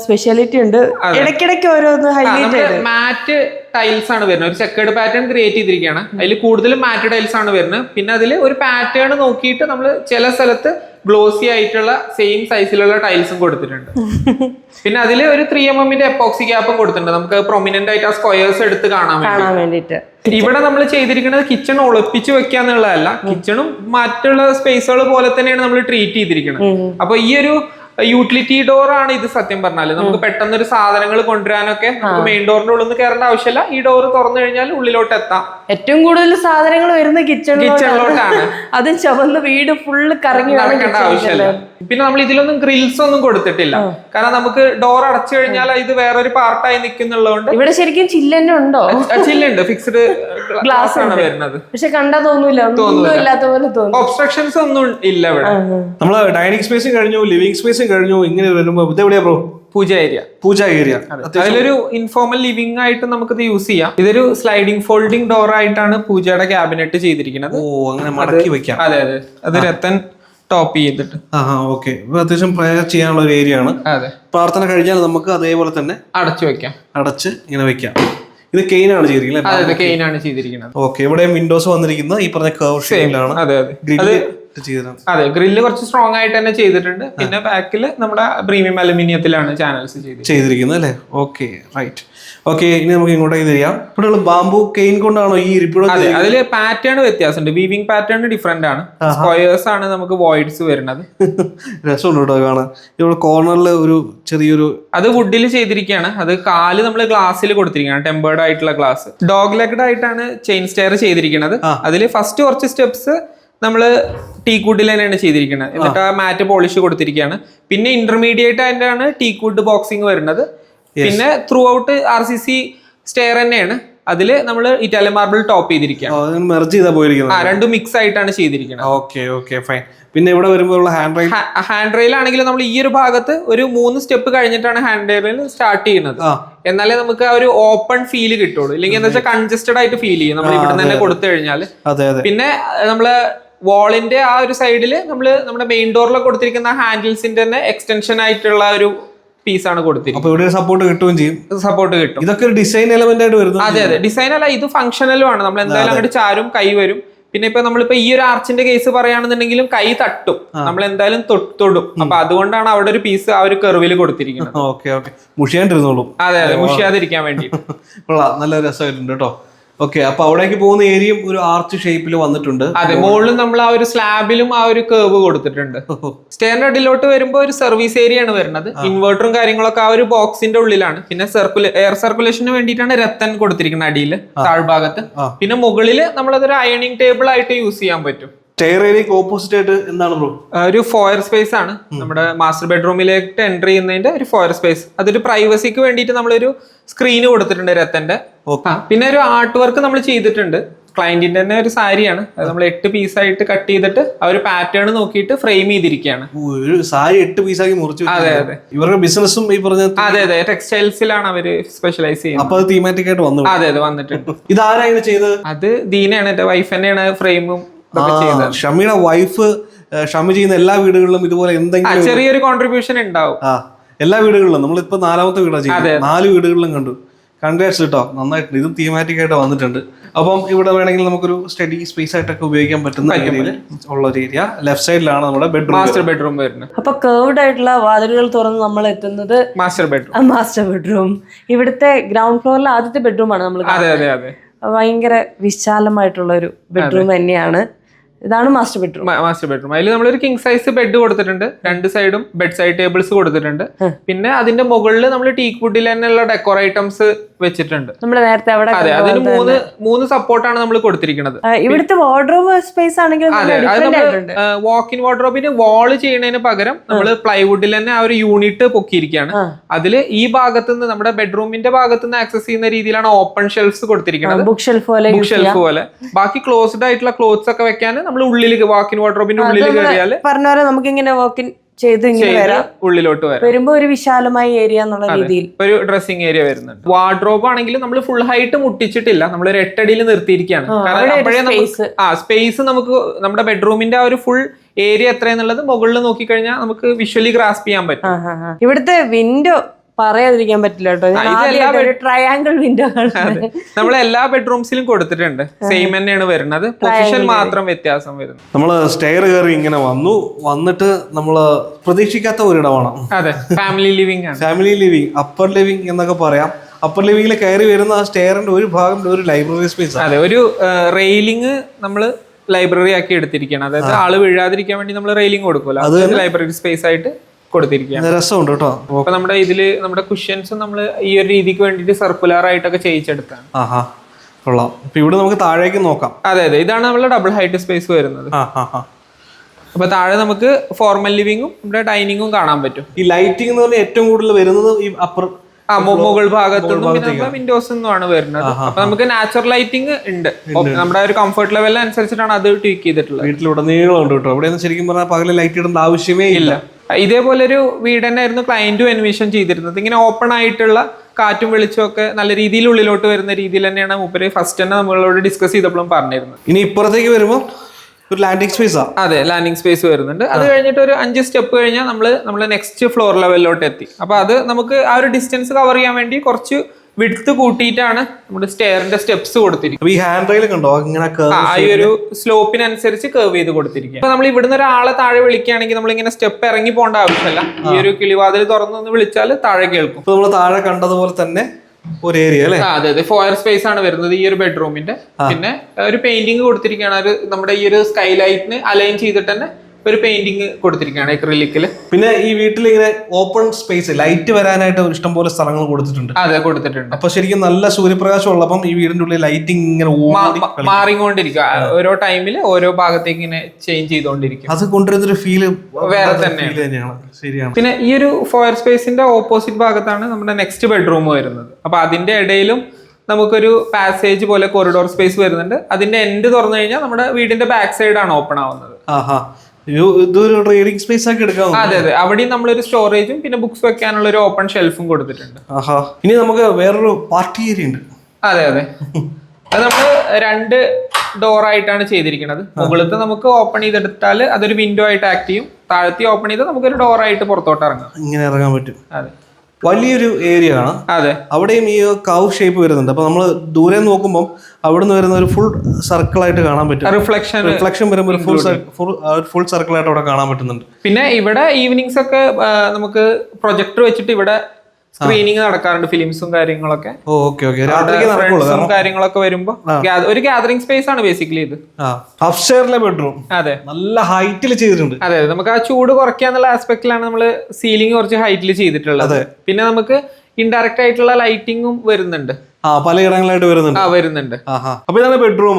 സ്പെഷ്യാലിറ്റി ഉണ്ട്. ഇടയ്ക്കിടയ്ക്ക് ഓരോന്ന് ഹൈലൈറ്റ് ചെയ്ത്. മാറ്റ് ടൈൽസ് ആണ് വരുന്നത്. ഒരു ചെക്കേഡ് പാറ്റേൺ ക്രിയേറ്റ് ചെയ്തിരിക്കുകയാണ്. അതിൽ കൂടുതലും മാറ്റ് ടൈൽസ് ആണ് വരുന്നത്. പിന്നെ അതിൽ ഒരു പാറ്റേൺ നോക്കിയിട്ട് നമ്മൾ ചില സ്ഥലത്ത് ഗ്ലോസി ആയിട്ടുള്ള സെയിം സൈസിലുള്ള ടൈൽസും കൊടുത്തിട്ടുണ്ട്. *laughs* പിന്നെ അതിൽ ഒരു ത്രീ എം എമ്മിന്റെ എപ്പോക്സി ക്യാപ്പും കൊടുത്തിട്ടുണ്ട്. നമുക്ക് പ്രൊമിനന്റ് ആയിട്ട് ആ സ്ക്വയേഴ്സ് എടുത്ത് കാണാൻ വേണ്ടി. വേണ്ടിയിട്ട്. ഇവിടെ നമ്മൾ ചെയ്തിരിക്കുന്നത് കിച്ചൺ ഒളിപ്പിച്ച് വെക്കുക എന്നുള്ളതല്ല. കിച്ചണും മറ്റുള്ള സ്പേസുകൾ പോലെ തന്നെയാണ് നമ്മൾ ട്രീറ്റ് ചെയ്തിരിക്കുന്നത്. അപ്പൊ ഈ ഒരു യൂട്ടിലിറ്റി ഡോർ ആണ് ഇത് സത്യം പറഞ്ഞാൽ. നമുക്ക് പെട്ടെന്ന് ഒരു സാധനങ്ങൾ കൊണ്ടുവരാനൊക്കെ നമുക്ക് മെയിൻ ഡോറിന്റെ ഉള്ളിൽ നിന്ന് കയറേണ്ട ആവശ്യമില്ല. ഈ ഡോർ തുറന്നു കഴിഞ്ഞാൽ ഉള്ളിലോട്ട് എത്താം. ഏറ്റവും കൂടുതൽ സാധനങ്ങൾ വരുന്ന കിച്ചണിലോട്ടാണ് *laughs* അത് ചവന്ന് വീട് ഫുള്ള് കറങ്ങി നടക്കേണ്ട ആവശ്യമില്ല. പിന്നെ നമ്മൾ ഇതിലൊന്നും ഗ്രിൽസ് ഒന്നും കൊടുത്തിട്ടില്ല. കാരണം നമുക്ക് ഡോർ അടച്ചു കഴിഞ്ഞാൽ ഇത് വേറൊരു പാർട്ടായി നിൽക്കുന്നുള്ളതുകൊണ്ട് ഇവിടെ ശരിക്കും ചില്ലന്നെ ഉണ്ടോ? ചില്ലുണ്ട് ഫിക്സ്ഡ് ഗ്ലാസ് ആണ് വരുന്നത്. പക്ഷെ കണ്ടാ തോന്നൂല. പോലെ തോന്നും. ഒബ്സ്ട്രക്ഷൻസ് ഒന്നും ഇല്ല ഇവിടെ. നമ്മൾ ഡൈനിങ് സ്പേസ് കഴിഞ്ഞു ലിവിംഗ് സ്പേസ് കഴിഞ്ഞു ഇങ്ങനെ വരുമ്പോ ഇതെവിടെയാ bro puja area puja area അതിലൊരു ഇൻഫോർമൽ ലിവിംഗ് ആയിട്ട് നമുക്ക് ഇത് യൂസ് ചെയ്യാം. ഇതൊരു സ്ലൈഡിംഗ് ഫോൾഡിംഗ് ഡോർ ആയിട്ടാണ് പൂജയുടെ ക്യാബിനറ്റ് ചെയ്തിരിക്കുന്നത്. ഓ അങ്ങനെ മടക്കി വെക്കാം. അതെ അതെ. അത് രത്തൻ ടോപ്പ് ചെയ്തിട്ട്. ആ ഓക്കെ അത്യാവശ്യം പ്രയർ ചെയ്യാനുള്ള ഒരു ഏരിയ ആണ്. അതെ. പ്രാർത്ഥന കഴിഞ്ഞാൽ നമുക്ക് അതേപോലെ തന്നെ അടച്ചു വെക്കാം. അടച്ച് ഇങ്ങനെ വെക്കാം. ഇത് കെയിനാണ് ചെയ്തിരിക്കുന്നത് കെയിനാണ് ചെയ്തിരിക്കുന്നത്. ഓക്കെ ഇവിടെ വിൻഡോസ് വന്നിരിക്കുന്ന. ഈ പറഞ്ഞ കർവ് ഷേപ്പിലാണ് അതെ അതെ. അതെ ഗ്രില്ല് കുറച്ച് സ്ട്രോങ് ആയിട്ട് തന്നെ ചെയ്തിട്ടുണ്ട്. പിന്നെ ബാക്കിൽ നമ്മുടെ പ്രീമിയം അലുമിനിയത്തിലാണ് ചാനൽസ് ചെയ്തിരിക്കുന്നത്. അല്ലേ? ഓക്കെ റൈറ്റ് ഓക്കെ ഇനി നമുക്ക് ഇങ്ങോട്ടേക്ക് തിരിയാം ഇവിടെ ബാംബു കെയിൻ കൊണ്ടാണോ ഈ ഇരിപ്പിടം അതിൽ അതിൽ പാറ്റേൺ വ്യത്യാസമുണ്ട്. വീവിംഗ് പാറ്റേൺ ഡിഫറെന്റ് ആണ്. സ്ക്വയേഴ്സ് ആണ് നമുക്ക് വോയിഡ്സ് വരുന്നത്. *laughs* രസമുണ്ട് കേട്ടോ കാണാൻ. ഇവിടെ കോർണറിൽ ഒരു ചെറിയൊരു അത് വുഡിൽ ചെയ്തിരിക്കുകയാണ്. അത് കാൽ നമ്മൾ ഗ്ലാസ്സിൽ കൊടുത്തിരിക്കുകയാണ്. ടെമ്പേർഡ് ആയിട്ടുള്ള ഗ്ലാസ് ഡോഗ് ലെഗ്ഡ് ആയിട്ടാണ് ചെയിൻ സ്റ്റെയർ ചെയ്തിരിക്കുന്നത്. അതിൽ ഫസ്റ്റ് കുറച്ച് സ്റ്റെപ്സ് നമ്മൾ ടീക്കൂഡിൽ തന്നെയാണ് ചെയ്തിരിക്കുന്നത്. എന്നിട്ട് ആ മാറ്റ് പോളിഷ് കൊടുത്തിരിക്കുകയാണ്. പിന്നെ ഇന്റർമീഡിയറ്റ് ആയിട്ടാണ് ടീക്കൂഡ് ബോക്സിംഗ് വരുന്നത്. പിന്നെ throughout R C C stair തന്നെയാണ്. അതിൽ നമ്മൾ ഇറ്റാലിയൻ മാർബിൾ ടോപ്പ് ചെയ്തിരിക്കുകയാണ്. മെർജ് ചെയ്താ ആ രണ്ടും മിക്സ് ആയിട്ടാണ് ചെയ്തിരിക്കുന്നത് ഓക്കെ ഓക്കെ ഫൈൻ പിന്നെ ഇവിടെ വരുമ്പോൾ ഹാൻഡ് റെയിൽ ഹാൻഡ് റെയിൽ ആണെങ്കിൽ നമ്മൾ ഈ ഒരു ഭാഗത്ത് ഒരു മൂന്ന് സ്റ്റെപ്പ് കഴിഞ്ഞിട്ടാണ് ഹാൻഡ് റെയിൽ സ്റ്റാർട്ട് ചെയ്യുന്നത്. എന്നാലേ നമുക്ക് ആ ഒരു ഓപ്പൺ ഫീൽ കിട്ടുള്ളൂ. ഇല്ലെങ്കിൽ എന്താ വെച്ചാൽ കൺജസ്റ്റഡ് ആയിട്ട് ഫീൽ ചെയ്യും. നമ്മൾ ഇവിടെ തന്നെ കൊടുത്തു കഴിഞ്ഞാൽ പിന്നെ നമ്മൾ വാളിന്റെ ആ ഒരു സൈഡിൽ നമ്മൾ നമ്മുടെ മെയിൻ ഡോറിൽ കൊടുത്തിരിക്കുന്ന ഹാൻഡിൽസിന്റെ തന്നെ എക്സ്റ്റൻഷൻ ആയിട്ടുള്ള ഒരു പീസാണ് കൊടുത്തിരിക്കുന്നത്. അപ്പോൾ ഇവിടെ സപ്പോർട്ട് കിട്ടുകയും ചെയ്യും. സപ്പോർട്ട് കിട്ടും. ഇതൊക്കെ ഒരു ഡിസൈൻ എലമെന്റ് ആയിട്ട് വരുന്നു അതെ അതെ. ഡിസൈൻ അല്ല ഇത് ഫംഗ്ഷനലും ആണ്. നമ്മൾ എന്തായാലും അങ്ങോട്ട് ചാരും കൈ വരും. പിന്നെ ഇപ്പൊ നമ്മളിപ്പോ ഈ ഒരു ആർച്ചിന്റെ കേസ് പറയുകയാണെന്നുണ്ടെങ്കിലും കൈ തട്ടും. നമ്മൾ എന്തായാലും തൊടും. അപ്പൊ അതുകൊണ്ടാണ് അവിടെ ഒരു പീസ് ആ ഒരു കെറിവിൽ കൊടുത്തിരിക്കുന്നത്. *laughs* Okay okay. മുഷിയാണ്ടിരുന്നോളൂ. അതെ അതെ. മുഷിയാതിരിക്കാൻ വേണ്ടി *laughs* കൊള്ളാം. നല്ല രസമായിട്ടുണ്ട് കേട്ടോ. ഓക്കെ അപ്പൊ അവിടേക്ക് പോകുന്ന ഏരിയയും ഒരു ആർച്ച് ഷേപ്പിൽ വന്നിട്ടുണ്ട്. അതെ മുകളിൽ നമ്മൾ ആ ഒരു സ്ലാബിലും ആ ഒരു കേവ് കൊടുത്തിട്ടുണ്ട്. സ്റ്റേറിന്റെ അടിയിലോട്ട് വരുമ്പോൾ ഒരു സർവീസ് ഏരിയ ആണ് വരുന്നത്. ഇൻവേർട്ടറും കാര്യങ്ങളൊക്കെ ആ ഒരു ബോക്സിന്റെ ഉള്ളിലാണ്. പിന്നെ സർക്കുലേ എയർ സർക്കുലേഷന് വേണ്ടിയിട്ടാണ് രത്തൻ കൊടുത്തിരിക്കുന്നത് അടിയിൽ താഴ്ഭാഗത്ത്. പിന്നെ മുകളിൽ നമ്മളതൊരു അയണിങ് ടേബിൾ ആയിട്ട് യൂസ് ചെയ്യാൻ പറ്റും. ടെയർ ഏരിയക്ക് ഓപ്പോസിറ്റ് ആയിട്ട് എന്താണ് ബ്രോ ഒരു ഫോയർ സ്പേസ് ആണ്. നമ്മുടെ മാസ്റ്റർ ബെഡ്റൂമിലേക്ക് എൻട്രി ചെയ്യുന്നതിന്റെ ഒരു ഫോയർ സ്പേസ് അതൊരു പ്രൈവസിക്ക് വേണ്ടിയിട്ട് നമ്മളൊരു സ്ക്രീന് കൊടുത്തിട്ടുണ്ട് രത്തന്റെ. പിന്നെ ഒരു ആർട്ട് വർക്ക് നമ്മൾ ചെയ്തിട്ടുണ്ട്. ക്ലയന്റിന്റെ തന്നെ ഒരു സാരിയാണ്. അത് നമ്മൾ എട്ട് പീസ് ആയിട്ട് കട്ട് ചെയ്തിട്ട് ആ ഒരു പാറ്റേൺ നോക്കിയിട്ട് ഫ്രെയിം ചെയ്തിരിക്കുകയാണ്. ഒരു സാരി എട്ട് പീസാക്കി മുറിച്ചു അതെ. അതെ. ഇവരുടെ ബിസിനസ്സും ഈ പറഞ്ഞ അതെ അതെ. ടെക്സ്റ്റൈൽസിലാണ് അവർ സ്പെഷ്യലൈസ് ചെയ്യുന്നത്. അപ്പൊ അത് തീമാറ്റിക് ആയിട്ട് വന്നു. അതെ അതെ. വന്നിട്ടുണ്ട്. *laughs* ഇത് ഇതാരാണ് ചെയ്തത്? അത് ദീനയാണ്. എന്റെ വൈഫ് തന്നെയാണ് ഫ്രെയിമും ഷമിയുടെ വൈഫ് ഷമി ചെയ്യുന്ന എല്ലാ വീടുകളിലും ഇതുപോലെ എന്തെങ്കിലും ചെറിയൊരു കോൺട്രിബ്യൂഷൻ ഉണ്ടാവും. ആ എല്ലാ വീടുകളിലും. നമ്മളിപ്പോ നാലാമത്തെ വീടാണ് ചെയ്യുന്നത്. നാല് വീടുകളിലും കണ്ടു. കൺഗ്രാറ്റ്സ് കേട്ടോ നന്നായിട്ടുണ്ട് ഇതും തീമാറ്റിക് ആയിട്ട് വന്നിട്ടുണ്ട്. അപ്പം ഇവിടെ വേണമെങ്കിൽ നമുക്കൊരു സ്റ്റഡി സ്പേസ് ആയിട്ടൊക്കെ ഉപയോഗിക്കാൻ പറ്റുന്ന രീതിയിൽ ഉള്ള ഒരു ഏരിയ ലെഫ്റ്റ് സൈഡിലാണ് നമ്മുടെ ബെഡ്റൂം മാസ്റ്റർ ബെഡ്റൂം വരുന്നത്. അപ്പൊ കേർവ്ഡ് ആയിട്ടുള്ള വാതിലുകൾ തുറന്ന് നമ്മൾ എത്തുന്നത് മാസ്റ്റർ ബെഡ്റൂം മാസ്റ്റർ ബെഡ്റൂം ഇവിടുത്തെ ഗ്രൗണ്ട് ഫ്ലോറിലെ ആദ്യത്തെ ബെഡ്റൂം ആണ് നമ്മൾ അതെ അതെ അതെ. ഭയങ്കര വിശാലമായിട്ടുള്ള ഒരു ബെഡ്റൂം തന്നെയാണ്. ഇതാണ് മാസ്റ്റർ ബെഡ്റൂം മാസ്റ്റർ ബെഡ്റൂം അതിൽ നമ്മളൊരു കിങ് സൈസ് ബെഡ് കൊടുത്തിട്ടുണ്ട്. രണ്ട് സൈഡും ബെഡ് സൈഡ് ടേബിൾസ് കൊടുത്തിട്ടുണ്ട്. പിന്നെ അതിന്റെ മുകളിൽ നമ്മൾ ടീക്ക് വുഡിൽ തന്നെയുള്ള ഡെക്കോർ ഐറ്റംസ് വെച്ചിട്ടുണ്ട്. നമ്മൾ നേരത്തെ അവിടെ അതെ അതിന് മൂന്ന് മൂന്ന് സപ്പോർട്ടാണ് നമ്മൾ കൊടുത്തിരിക്കുന്നത്. ഇവിടുത്തെ വാർഡ്രോബ് സ്പേസ് ആണെങ്കിൽ അതെ അത് ഡിഫറെന്റ് നമ്മൾ വാക്ക് ഇൻ വാർഡ്രോബിന് വാൾ ചെയ്യുന്നതിന് പകരം നമ്മൾ പ്ലൈവുഡിൽ തന്നെ ആ ഒരു യൂണിറ്റ് പൊക്കിയിരിക്കുകയാണ്. അതിൽ ഈ ഭാഗത്ത് നിന്ന് നമ്മുടെ ബെഡ്റൂമിന്റെ ഭാഗത്ത് നിന്ന് ആക്സസ് ചെയ്യുന്ന രീതിയിലാണ് ഓപ്പൺ ഷെൽഫ്സ് കൊടുത്തിരിക്കുന്നത്. ബുക്ക് ഷെൽഫ് പോലെ ബുക്ക് ഷെൽഫ് പോലെ. ബാക്കി ക്ലോസ്ഡ് ആയിട്ടുള്ള ക്ലോത്ത്സ് ഒക്കെ വെക്കാൻ നമ്മൾ ഉള്ളിലേക്ക് വാക്കിൻ വാർഡ്രോബിന്റെ ഉള്ളിൽ കയറിയാൽ പറഞ്ഞ പോലെ നമുക്ക് ഇങ്ങനെ വാക്കിൻ ചെയ്ത് ഇങ്ങനെ ചെയ്ത് വരാം. ഉള്ളിലോട്ട് വരാം. വരുമ്പോ ഒരു വിശാലമായ ഏരിയ എന്നുള്ള രീതിയിൽ. ഒരു ഡ്രസ്സിംഗ് ഏരിയ വരുന്നുണ്ട്. വാർഡ്രോബ് ആണെങ്കിലും നമ്മൾ ഫുൾ ഹൈറ്റ് മുട്ടിച്ചിട്ടില്ല. നമ്മൾ ഒരു എട്ടടിയിൽ നിർത്തിയിരിക്കുകയാണ്. കാരണം ഒരു അപ്പോഴേ നമുക്ക് ആ സ്പേസ് നമുക്ക് നമ്മുടെ ബെഡ്റൂമിന്റെ ആ ഒരു ഫുൾ ഏരിയ എത്രയെന്നുള്ളത് മുകളിൽ നോക്കിക്കഴിഞ്ഞാൽ നമുക്ക് വിഷ്വലി ഗ്രാസ്പ് ചെയ്യാൻ പറ്റും. ഇവിടുത്തെ വിൻഡോ പറയാതിരിക്കാൻ പറ്റില്ല കേട്ടോ. ട്രയാങ്കിൾ വിൻഡോ നമ്മൾ എല്ലാ ബെഡ്റൂംസിലും കൊടുത്തിട്ടുണ്ട്. സെയിം തന്നെയാണ് വരുന്നത്. പൊസിഷൻ മാത്രം വ്യത്യാസം വരുന്നു. നമ്മൾ സ്റ്റെയർ കയറി ഇങ്ങനെ വന്നു. വന്നിട്ട് നമ്മൾ പ്രതീക്ഷിക്കാത്ത ഒരിടമാണ്. അതെ. ഫാമിലി ലിവിംഗ് ആണ്. ഫാമിലി ലിവിംഗ് അപ്പർ ലിവിംഗ് എന്നൊക്കെ പറയാം. അപ്പർ ലിവിംഗിൽ കയറി വരുന്ന ആ സ്റ്റെയറിന്റെ ഒരു ഭാഗം ഒരു ലൈബ്രറി സ്പേസ് അതെ. ഒരു റെയിലിംഗ് നമ്മൾ ലൈബ്രറി ആക്കി എടുത്തിരിക്കുകയാണ്. അതായത് ആൾ വീഴാതിരിക്കാൻ വേണ്ടി നമ്മൾ റെയിലിംഗ് കൊടുക്കുമല്ലോ. അത് ലൈബ്രറി സ്പേസ് ആയിട്ട് കൊടുത്തിരിക്കുകയാണ്. രസമുണ്ട് കേട്ടോ. അപ്പൊ നമ്മുടെ ഇതിൽ നമ്മുടെ കുഷ്യൻസ് നമ്മൾ ഈ ഒരു രീതിക്ക് വേണ്ടിയിട്ട് സർക്കുലർ ആയിട്ടൊക്കെ ചെയ്യിച്ചെടുത്താണ്. ആഹാ കൊള്ളാം. അപ്പൊ ഇവിടെ നമുക്ക് താഴേക്ക് നോക്കാം. അതെ അതെ. ഇതാണ് നമ്മുടെ ഡബിൾ ഹൈറ്റ് സ്പേസ് വരുന്നത്. അപ്പൊ താഴെ നമുക്ക് ഫോർമൽ ലിവിങ്ങും നമ്മുടെ ഡൈനിങ്ങും കാണാൻ പറ്റും. ഈ ലൈറ്റിംഗ് എന്ന് പറഞ്ഞാൽ ഏറ്റവും കൂടുതൽ വരുന്നത് ഈ അപ്പർ ആ മുകൾ ഭാഗത്തു നിന്നും വിൻഡോസ് നിന്നുമാണ് വരുന്നത്. അപ്പൊ നമുക്ക് നാച്ചുറൽ ലൈറ്റിംഗ് ഉണ്ട്. നമ്മുടെ ഒരു കംഫർട്ട് ലെവൽ അനുസരിച്ചിട്ടാണ് അത് ട്വീക്ക് ചെയ്തിട്ടുള്ളത്. വീട്ടിലുടനീളം ഉണ്ട് കേട്ടോ. ഇവിടെ ശരിക്കും പറഞ്ഞാൽ പകൽ ലൈറ്റ് ഇടേണ്ട ആവശ്യമേ ഇല്ല. ഇതേപോലെ ഒരു വീട് തന്നെയായിരുന്നു ക്ലയന്റും എൻവിഷൻ ചെയ്തിരുന്നത്. ഇങ്ങനെ ഓപ്പൺ ആയിട്ടുള്ള കാറ്റും വെളിച്ചമൊക്കെ ഒക്കെ നല്ല രീതിയിൽ ഉള്ളിലോട്ട് വരുന്ന രീതിയിൽ തന്നെയാണ് മൂപ്പര് ഫസ്റ്റ് തന്നെ നമ്മളോട് ഡിസ്കസ് ചെയ്തപ്പോഴും പറഞ്ഞിരുന്നത്. ഇനി ഇപ്പുറത്തേക്ക് വരുമ്പോൾ ഒരു ലാൻഡിങ് സ്പേസ് അതെ ലാൻഡിംഗ് സ്പേസ് വരുന്നുണ്ട്. അത് കഴിഞ്ഞിട്ട് ഒരു അഞ്ച് സ്റ്റെപ്പ് കഴിഞ്ഞാൽ നമ്മൾ നമ്മൾ നെക്സ്റ്റ് ഫ്ലോർ ലെവലിലോട്ട് എത്തി. അപ്പൊ അത് നമുക്ക് ആ ഒരു ഡിസ്റ്റൻസ് കവർ ചെയ്യാൻ വേണ്ടി കുറച്ച് വിടുത്ത് കൂട്ടിയിട്ടാണ് നമ്മുടെ സ്റ്റെയറിന്റെ സ്റ്റെപ്സ് കൊടുത്തിരിക്കുന്നത്. ഈ ഹാൻഡ് റെയിൽ കണ്ടോ? ഇങ്ങനെ ആ ഈ ഒരു സ്ലോപ്പിനനുസരിച്ച് കേർവ് ചെയ്ത് കൊടുത്തിരിക്കുക അപ്പൊ നമ്മൾ ഇവിടുന്ന് ഒരാളെ താഴെ വിളിക്കുകയാണെങ്കിൽ നമ്മൾ ഇങ്ങനെ സ്റ്റെപ്പ് ഇറങ്ങി പോകേണ്ട ആവശ്യമില്ല. ഈ ഒരു കിളിവാതിൽ തുറന്നൊന്ന് വിളിച്ചാൽ താഴെ കേൾക്കും. ഇപ്പൊ നമ്മൾ താഴെ കണ്ടതുപോലെ തന്നെ ഒരു ഏരിയ അല്ലേ? അതെ അതെ. ഫോയർ സ്പേസ് ആണ് വരുന്നത് ഈ ഒരു ബെഡ്റൂമിന്റെ പിന്നെ ഒരു പെയിന്റിങ് കൊടുത്തിരിക്കുകയാണ്. നമ്മുടെ ഈ ഒരു സ്കൈ ലൈറ്റിന് അലൈൻ ചെയ്തിട്ട് തന്നെ ഒരു പെയിന്റിങ് കൊടുത്തിരിക്കുകയാണ് എക്രിലിക്കിൽ പിന്നെ ഈ വീട്ടിൽ ഇങ്ങനെ ഓപ്പൺ സ്പേസ് ലൈറ്റ് വരാനായിട്ട് ഇഷ്ടംപോലെ സ്ഥലങ്ങൾ കൊടുത്തിട്ടുണ്ട്. അതെ കൊടുത്തിട്ടുണ്ട്. അപ്പൊ ശരിക്കും നല്ല സൂര്യപ്രകാശം ഉള്ളപ്പം ഈ വീടിന്റെ ഉള്ളിൽ ലൈറ്റിംഗ് ഇങ്ങനെ മാറിക്കൊണ്ടിരിക്കുക ഓരോ ടൈമിൽ ഓരോ ഭാഗത്തേക്ക് ഇങ്ങനെ ചേഞ്ച് ചെയ്തുകൊണ്ടിരിക്കും അത് കൊണ്ടുവരുന്നൊരു ഫീൽ വേറെ തന്നെയാണ്. ശരിയാണ്. പിന്നെ ഈ ഒരു ഫയർ സ്പേസിന്റെ ഓപ്പോസിറ്റ് ഭാഗത്താണ് നമ്മുടെ നെക്സ്റ്റ് ബെഡ്റൂം വരുന്നത്. അപ്പൊ അതിന്റെ ഇടയിലും നമുക്കൊരു പാസേജ് പോലെ കോറിഡോർ സ്പേസ് വരുന്നുണ്ട്. അതിന്റെ എൻഡ് തുറന്നു കഴിഞ്ഞാൽ നമ്മുടെ വീടിന്റെ ബാക്ക് സൈഡ് ആണ് ഓപ്പൺ ആവുന്നത്. ഇതൊരു ട്രേഡിംഗ് സ്പേസ് ആക്കി എടുക്കാം അതെ അതെ. അവിടെയും നമ്മളൊരു സ്റ്റോറേജും പിന്നെ ബുക്സ് വെക്കാനുള്ള ഒരു ഓപ്പൺ ഷെൽഫും കൊടുത്തിട്ടുണ്ട്. ആഹാ. ഇനി നമുക്ക് വേറൊരു പാർട്ടി ഏരിയ ഉണ്ട്. അതെ അതെ. അത് നമ്മൾ രണ്ട് ഡോർ ആയിട്ടാണ് ചെയ്തിരിക്കുന്നത്. മുകളിലത്തെ നമുക്ക് ഓപ്പൺ ചെയ്തെടുത്താൽ അതൊരു വിൻഡോ ആയിട്ട് ആക്ട് ചെയ്യും. താഴത്തെ ഓപ്പൺ ചെയ്ത് നമുക്കൊരു ഡോർ ആയിട്ട് പുറത്തോട്ട് ഇറങ്ങാം. ഇങ്ങനെ ഇറങ്ങാൻ പറ്റും. അതെ. വലിയൊരു ഏരിയ ആണ്. അതെ. അവിടെയും ഈ കൗ ഷേപ്പ് വരുന്നുണ്ട്. അപ്പൊ നമ്മൾ ദൂരെ നോക്കുമ്പോൾ അവിടുന്ന് വരുന്ന ഒരു ഫുൾ സർക്കിൾ ആയിട്ട് കാണാൻ പറ്റും. റിഫ്ലക്ഷൻ റിഫ്ലക്ഷൻ വരുമ്പോൾ ഒരു ഫുൾ ഫുൾ ഫുൾ സർക്കിൾ ആയിട്ട് അവിടെ കാണാൻ പറ്റുന്നുണ്ട്. പിന്നെ ഇവിടെ ഈവനിങ്സ് ഒക്കെ നമുക്ക് പ്രൊജക്ടർ വെച്ചിട്ട് ഇവിടെ സ്ക്രീനിങ് നടക്കാറുണ്ട് ഫിലിംസും കാര്യങ്ങളൊക്കെ. ഫ്രണ്ട്സും കാര്യങ്ങളൊക്കെ വരുമ്പോ ഒരു ഗാദറിംഗ് സ്പേസ് ആണ് ബേസിക്കലി ഇത്. അപ്സ്റ്റെയറിലെ ബെഡ്റൂം അതെ. നല്ല ഹൈറ്റിൽ ചെയ്തിട്ടുണ്ട്. അതെ നമുക്ക് ആ ചൂട് കുറയ്ക്കാന്നുള്ള ആസ്പെക്ടിലാണ് നമ്മൾ സീലിംഗ് കുറച്ച് ഹൈറ്റിൽ ചെയ്തിട്ടുള്ളത്. പിന്നെ നമുക്ക് ഇൻഡയറക്റ്റ് ആയിട്ടുള്ള ലൈറ്റിംഗും വരുന്നുണ്ട്. ആ പലയിടങ്ങളായിട്ട് വരുന്നുണ്ട്. ആ വരുന്നുണ്ട്. അപ്പൊ ഇതാണ് ബെഡ്റൂം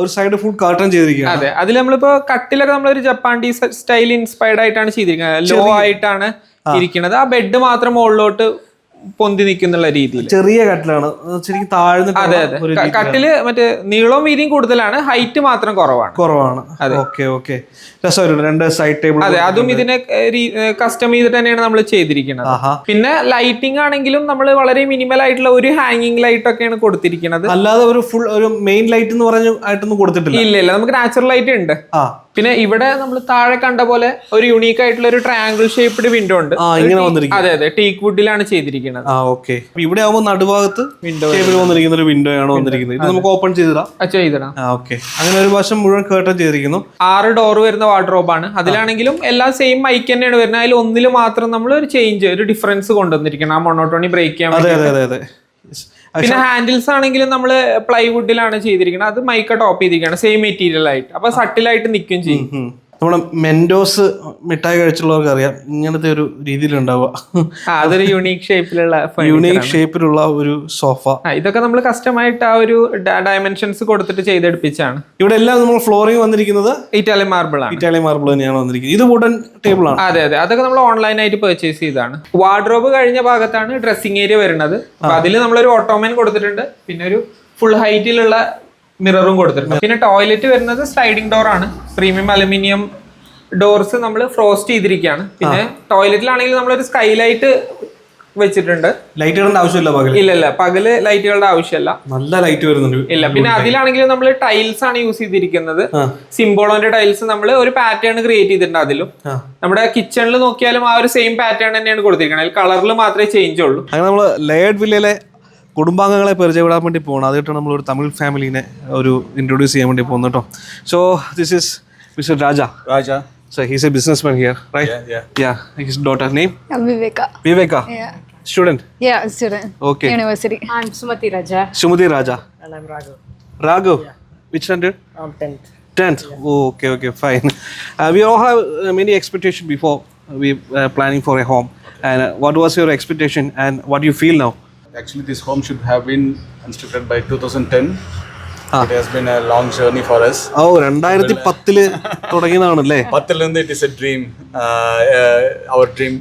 ഒരു സൈഡ് ഫുൾ കർട്ടൺ ചെയ്തിരിക്കുകയാണ്. അതെ. അതിൽ നമ്മളിപ്പോ കട്ടിലൊക്കെ നമ്മളൊരു ജപ്പാൻഡി സ്റ്റൈൽ ഇൻസ്പയർഡ് ആയിട്ടാണ് ചെയ്തിരിക്കുന്നത്. ലോ ആയിട്ടാണ് ഇരിക്കുന്നത് ആ ബെഡ് മാത്രം മുകളിലോട്ട് പൊന്തി നിൽക്കുന്നുള്ള രീതിയിൽ ചെറിയ കട്ടിലാണ്. ശരിക്കും താഴ്ന്നിട്ട് അതെ അതെ. കട്ടിൽ മറ്റേ നീളവും വീതിയും കൂടുതലാണ്. ഹൈറ്റ് മാത്രം കുറവാണ്. കുറവാണ്. Okay okay. രസമായിരുന്നു. രണ്ട് സൈഡ് ടേബിൾ അതെ അതും ഇതിനെ കസ്റ്റം ചെയ്തിട്ട് തന്നെയാണ് നമ്മൾ ചെയ്തിരിക്കുന്നത്. പിന്നെ ലൈറ്റിംഗ് ആണെങ്കിലും നമ്മൾ വളരെ മിനിമൽ ആയിട്ടുള്ള ഒരു ഹാങ്ങിങ് ലൈറ്റ് ഒക്കെയാണ് കൊടുത്തിരിക്കുന്നത്. അല്ലാതെ ഒരു ഫുൾ ഒരു മെയിൻ ലൈറ്റ് എന്ന് പറഞ്ഞു ആയിട്ടൊന്നും കൊടുത്തിട്ടില്ല. ഇല്ല ഇല്ല. നമുക്ക് നാച്ചുറൽ ലൈറ്റ് ഉണ്ട്. പിന്നെ ഇവിടെ നമ്മൾ താഴെ കണ്ട പോലെ ഒരു യുണീക്ക് ആയിട്ടുള്ള ഒരു ട്രയാങ്കിൾ ഷേപ്ഡ് വിൻഡോ ഉണ്ട്. ഇങ്ങനെ വന്നിരിക്കുന്നത് അതെ അതെ ടീക്ക് വുഡിലാണ് ചെയ്തിരിക്കുന്നത്. ആ ഓക്കെ ഇവിടെ ആവുമ്പോൾ നടുഭാഗത്ത് ടേബിൾ വന്നിരിക്കുന്ന ഒരു വിൻഡോ ആണ് വന്നിരിക്കുന്നത്. ഇത് നമുക്ക് ഓപ്പൺ ചെയ്തിടാം. ഓക്കെ അങ്ങനെ ഒരു വശം മുഴുവൻ കേട്ടൻ ചെയ്തിരിക്കുന്നു. ആറ് ഡോർ വരുന്ന വാർഡ്രോബ് ആണ്. അതിലാണെങ്കിലും എല്ലാം സെയിം മൈക്ക് തന്നെയാണ് വരുന്നത്. അതിൽ ഒന്നിൽ മാത്രം നമ്മൾ ഒരു ചേഞ്ച് ഒരു ഡിഫറൻസ് കൊണ്ടുവന്നിരിക്കണം. ആ മൊണോട്ടോണി ബ്രേക്ക് ചെയ്യാൻ അതെ അതെ അതെ അതെ. പിന്നെ ഹാൻഡിൽസ് ആണെങ്കിലും നമ്മൾ പ്ലൈവുഡിലാണ് ചെയ്തിരിക്കുന്നത് അത് മൈക്ക ടോപ്പ് ചെയ്തിരിക്കുകയാണ്. സെയിം മെറ്റീരിയൽ ആയിട്ട്. അപ്പൊ സട്ടിലായിട്ട് നിൽക്കും ചെയ്യും. നമ്മുടെ മെൻഡോസ് മിഠായി കഴിച്ചുള്ളവർക്ക് അറിയാം ഇങ്ങനത്തെ ഒരു രീതിയിലുണ്ടാവുക. അതൊരു യുണീക് ഷേപ്പിലുള്ള യുണീക് ഷേപ്പിലുള്ള ഒരു സോഫ ഇതൊക്കെ നമ്മൾ കസ്റ്റമായിട്ട് ആ ഒരു ഡയമെൻഷൻസ് കൊടുത്തിട്ട് ചെയ്തെടുപ്പിച്ചാണ്. ഇവിടെ എല്ലാം നമ്മൾ ഫ്ലോറിംഗ് വന്നിരിക്കുന്നത് ഇറ്റാലിയൻ മാർബിൾ ആണ്. ഇറ്റാലിയൻ മാർബിൾ തന്നെയാണ് വന്നിരിക്കുന്നത്. ഇത് വുഡൻ ടേബിൾ ആണ്. അതെ അതെ. അതൊക്കെ നമ്മൾ ഓൺലൈനായിട്ട് പർച്ചേസ് ചെയ്താണ് വാർഡ്രോബ് കഴിഞ്ഞ ഭാഗത്താണ് ഡ്രസ്സിംഗ് ഏരിയ വരുന്നത്. അതിൽ നമ്മളൊരു ഓട്ടോമൻ കൊടുത്തിട്ടുണ്ട്. പിന്നെ ഒരു ഫുൾ ഹൈറ്റിലുള്ള മിററും കൊടുത്തിട്ടുണ്ട്. പിന്നെ ടോയ്ലറ്റ് വരുന്നത് സ്ലൈഡിംഗ് ഡോർ ആണ്. പ്രീമിയം അലുമിനിയം ഡോർസ് നമ്മൾ ഫ്രോസ്റ്റ് ചെയ്തിരിക്കുകയാണ്. പിന്നെ ടോയ്ലറ്റിലാണെങ്കിൽ നമ്മളൊരു സ്കൈ ലൈറ്റ് വെച്ചിട്ടുണ്ട്. ലൈറ്റുകളുടെ ഇടേണ്ട ആവശ്യമില്ല പകൽ? ഇല്ല ഇല്ല. പകൽ ലൈറ്റുകളുടെ ആവശ്യമില്ല. നല്ല ലൈറ്റ് വരുന്നുണ്ട്. ഇല്ല. പിന്നെ അതിലാണെങ്കിൽ നമ്മൾ ടൈൽസ് ആണ് യൂസ് ചെയ്തിരിക്കുന്നത്. സിംബോളോന്റെ ടൈൽസ് നമ്മൾ ഒരു പാറ്റേൺ ക്രിയേറ്റ് ചെയ്തിട്ടുണ്ട് അതിലും. നമ്മുടെ കിച്ചണിൽ നോക്കിയാലും ആ ഒരു സെയിം പാറ്റേൺ തന്നെയാണ് കൊടുത്തിരിക്കുന്നത്. കളറിൽ മാത്രമേ ചേഞ്ച് ഉള്ളൂ. അങ്ങനെ നമ്മൾ ലേഡ് വില്ലയിലെ കുടുംബാംഗങ്ങളെ പരിചയപ്പെടാൻ വേണ്ടി പോകണം അതായിട്ടാണ് നമ്മളൊരു തമിഴ് ഫാമിലിനെ ഒരു ഇൻട്രൊഡ്യൂസ് ചെയ്യാൻ വേണ്ടി പോകുന്നത് കേട്ടോ. So this is mister Raja Raja so he's a businessman here right daughter name Viveka Viveka student university Sumathi Raja Raghu which hundred tenth okay okay fine we oh have many expectation before we planning for a home and what was your expectation and what you feel now Actually, this home should have been constructed by 2010. Ah. It has been a long journey for us. Oh രണ്ടായിരത്തി പത്തില് തുടങ്ങിയതാണല്ലേ Pathalandi, it is a dream. Uh, uh, our dream.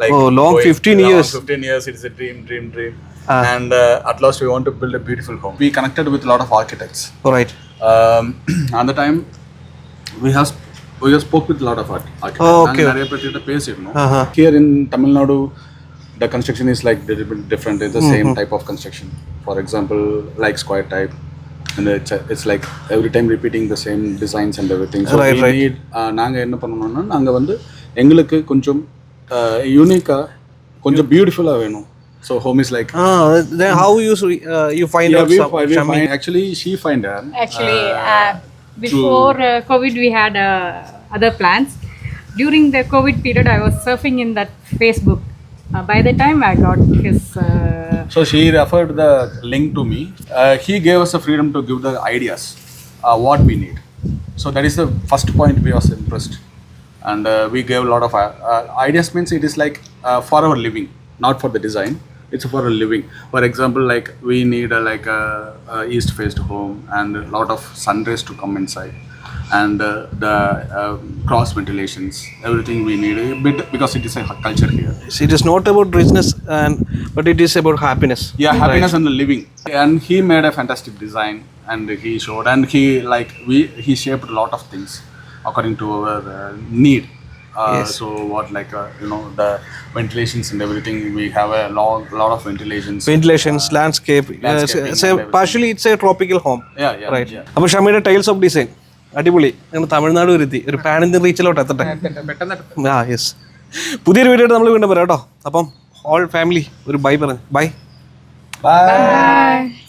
Like Oh, long going 15 long years. 15 years, it is a dream, dream, dream. Ah. And uh, at last, we want to build a beautiful home. We connected with a lot of architects. Right Um, at the time, we have we have spoke with a lot of art, architects. Oh, okay. And நிறைய பேர்கிட்ட பேசியிருந்தோம். Uh-huh. Here in Tamil Nadu, the construction is like little bit different. It's the same type of construction. For example, like square type, and it's, it's like every time repeating the same designs and everything so Right, we right. need uh, நாங்கள் என்ன பண்ணணும்னா நாங்கள் வந்து எங்களுக்கு கொஞ்சம் யூனிக்காக கொஞ்சம் பியூட்டிஃபுல்லாக வேணும் so home is like Ah, then how you s- uh, you find yeah, out we, some, fi- we Shami? find, actually she find her Actually, uh, before uh, COVID, we had uh, other plans. During the COVID period, I was surfing in that Facebook. uh, by the time I got his. Uh, So she referred the link to me. Uh, he gave us the freedom to give the ideas, uh, what we need. So that is the first point we was impressed, and uh, we gave a lot of uh, uh, ideas. Means it is like uh, for our living, not for the design. It's for a living. For example, like we need a, like a, a east faced home and a lot of sun rays to come inside, and uh, the uh, cross ventilations, everything we need. A bit because it is a culture here. It is not about richness, and but it is about happiness. yeah happiness and the living and he made a fantastic design and he showed and he like we he shaped a lot of things according to our uh, need uh, so what like uh, you know the ventilations and everything we have a long lot of ventilations Ventilations, landscape. uh, landscaping it's a, and everything. partially it's a tropical home. yeah yeah right yeah. അപ്പോൾ ഷമിയുടെ tiles of design അടിപൊളി. ഞങ്ങൾ തമിഴ്നാട് വരുത്തി. ഒരു pan Indian റീച്ചിലോട്ട് എത്തട്ടെ. ആ yes പുതിയൊരു video നമ്മൾ വീണ്ടും വരാം കേട്ടോ. അപ്പം ഓൾ ഫാമിലി ഒരു ബൈ പറഞ്ഞു. Bye bye. Bye.